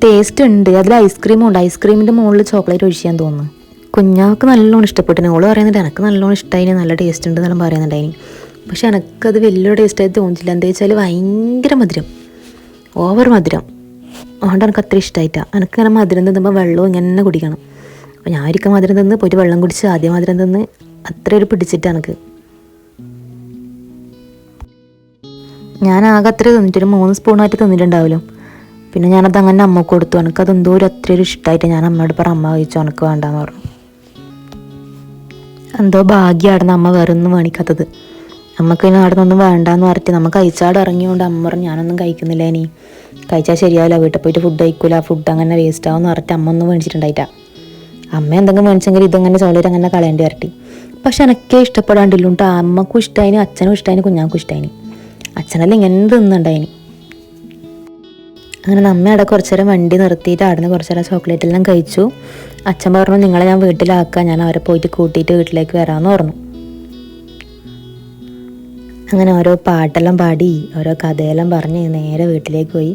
ടേസ്റ്റ് ഉണ്ട്. അതിൽ ഐസ്ക്രീമും ഉണ്ട്. ഐസ്ക്രീമിന്റെ മുകളിൽ ചോക്ലേറ്റ് ഒഴിച്ചാൻ തോന്നുന്നു. കുഞ്ഞാൾക്ക് നല്ലോണം ഇഷ്ടപ്പെട്ടു. ഓൾ പറയുന്നുണ്ട് എനിക്ക് നല്ലോണം ഇഷ്ടമായി നല്ല ടേസ്റ്റ് ഉണ്ട് എന്നെല്ലാം പറയുന്നുണ്ടായിനി. പക്ഷെ എനിക്കത് വലിയ ടേസ്റ്റായി തോന്നിച്ചില്ല എന്താ വെച്ചാൽ ഭയങ്കര മധുരം. ഓവർ മധുരം. അതുകൊണ്ട് എനിക്ക് അത്ര ഇഷ്ടമായിട്ടാണ് എനിക്ക് ഇങ്ങനെ മധുരം തിന്നുമ്പോൾ വെള്ളവും ഇങ്ങനെ കുടിക്കണം. അപ്പോൾ ഞാൻ ഒരിക്കൽ മധുരം തിന്ന് പോയിട്ട് വെള്ളം കുടിച്ച് ആദ്യം മധുരം തിന്ന് അത്ര ഒരു പിടിച്ചിട്ട് എനിക്ക്. ഞാൻ ആകെ അത്ര തിന്നിട്ട് ഒരു മൂന്ന് സ്പൂണായിട്ട് തിന്നിട്ടുണ്ടാവുമല്ലോ പിന്നെ ഞാനത് അങ്ങനെ അമ്മയ്ക്ക് കൊടുത്തു. എനിക്ക് അത് എന്തോ ഒരു അത്ര ഒരു ഇഷ്ടമായിട്ട് ഞാൻ അമ്മയോട് പറ അമ്മ കഴിച്ചു എനിക്ക് വേണ്ടാന്ന് പറഞ്ഞു. എന്തോ ഭാഗ്യമായിരുന്നു അമ്മ വേറെ ഒന്നും മേണിക്കാത്തത് അമ്മയ്ക്ക് ഇനി അവിടെ നിന്നൊന്നും വേണ്ടാന്ന് പറഞ്ഞിട്ട് നമുക്ക് കഴിച്ചാട് ഇറങ്ങിയോണ്ട് അമ്മ പറഞ്ഞു ഞാനൊന്നും കഴിക്കുന്നില്ല ഇനി. കഴിച്ചാൽ ശരിയാവില്ല വീട്ടിൽ പോയിട്ട് ഫുഡ് കഴിക്കൂല ഫുഡ് അങ്ങനെ വേസ്റ്റ് ആവുമെന്ന് പറഞ്ഞിട്ട് അമ്മ ഒന്നും മേടിച്ചിട്ടുണ്ടായിട്ടാ. അമ്മ എന്തെങ്കിലും മേടിച്ചെങ്കിൽ ഇതങ്ങനെ ചോളയിൽ അങ്ങനെ കളയേണ്ടി വരട്ടി. പക്ഷെ എനിക്കേ ഇഷ്ടപ്പെടാണ്ടില്ലുണ്ട് അമ്മക്കും ഇഷ്ടമായിന് അച്ഛനും ഇഷ്ടമായിന് കുഞ്ഞാക്കും ഇഷ്ടമായിന് അച്ഛനെല്ലാം ഇങ്ങനെ തിന്നുണ്ടായിന്. അങ്ങനെ നമ്മ അവിടെ കുറച്ചു നേരം വണ്ടി നിർത്തിയിട്ട് അവിടെ നിന്ന് കുറച്ചു നേരം ചോക്ലേറ്റ് എല്ലാം കഴിച്ചു. അച്ഛൻ പറഞ്ഞു നിങ്ങളെ ഞാൻ വീട്ടിലാക്കാം ഞാൻ അവരെ പോയിട്ട് കൂട്ടിയിട്ട് വീട്ടിലേക്ക് വരാമെന്ന് പറഞ്ഞു. അങ്ങനെ ഓരോ പാട്ടെല്ലാം പാടി ഓരോ കഥയെല്ലാം പറഞ്ഞ് നേരെ വീട്ടിലേക്ക് പോയി.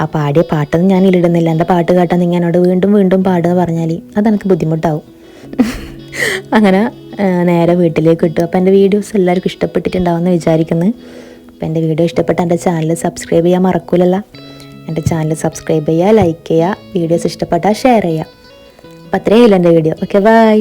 ആ പാടിയ പാട്ടൊന്നും ഞാൻ ഇടുന്നില്ല എന്റെ പാട്ട് കേട്ടാൽ നിങ്ങൾ എന്നോട് വീണ്ടും വീണ്ടും പാടുക പറഞ്ഞാൽ അതെനിക്ക് ബുദ്ധിമുട്ടാവും. (laughs) അങ്ങനെ നേരെ വീട്ടിലേക്ക് കിട്ടും അപ്പോൾ എന്റെ വീഡിയോസ് എല്ലാവർക്കും ഇഷ്ടപ്പെട്ടിട്ടുണ്ടാവുമെന്ന് വിചാരിക്കുന്നു. അപ്പോൾ എന്റെ വീഡിയോ ഇഷ്ടപ്പെട്ട എന്റെ ചാനൽ സബ്സ്ക്രൈബ് ചെയ്യാൻ മറക്കൂലല്ല. എന്റെ ചാനൽ സബ്സ്ക്രൈബ് ചെയ്യുക ലൈക്ക് ചെയ്യുക വീഡിയോസ് ഇഷ്ടപ്പെട്ടാൽ ഷെയർ ചെയ്യുക അപ്പോൾ അത്രയേ ഉള്ളൂ എന്റെ വീഡിയോ. Okay bye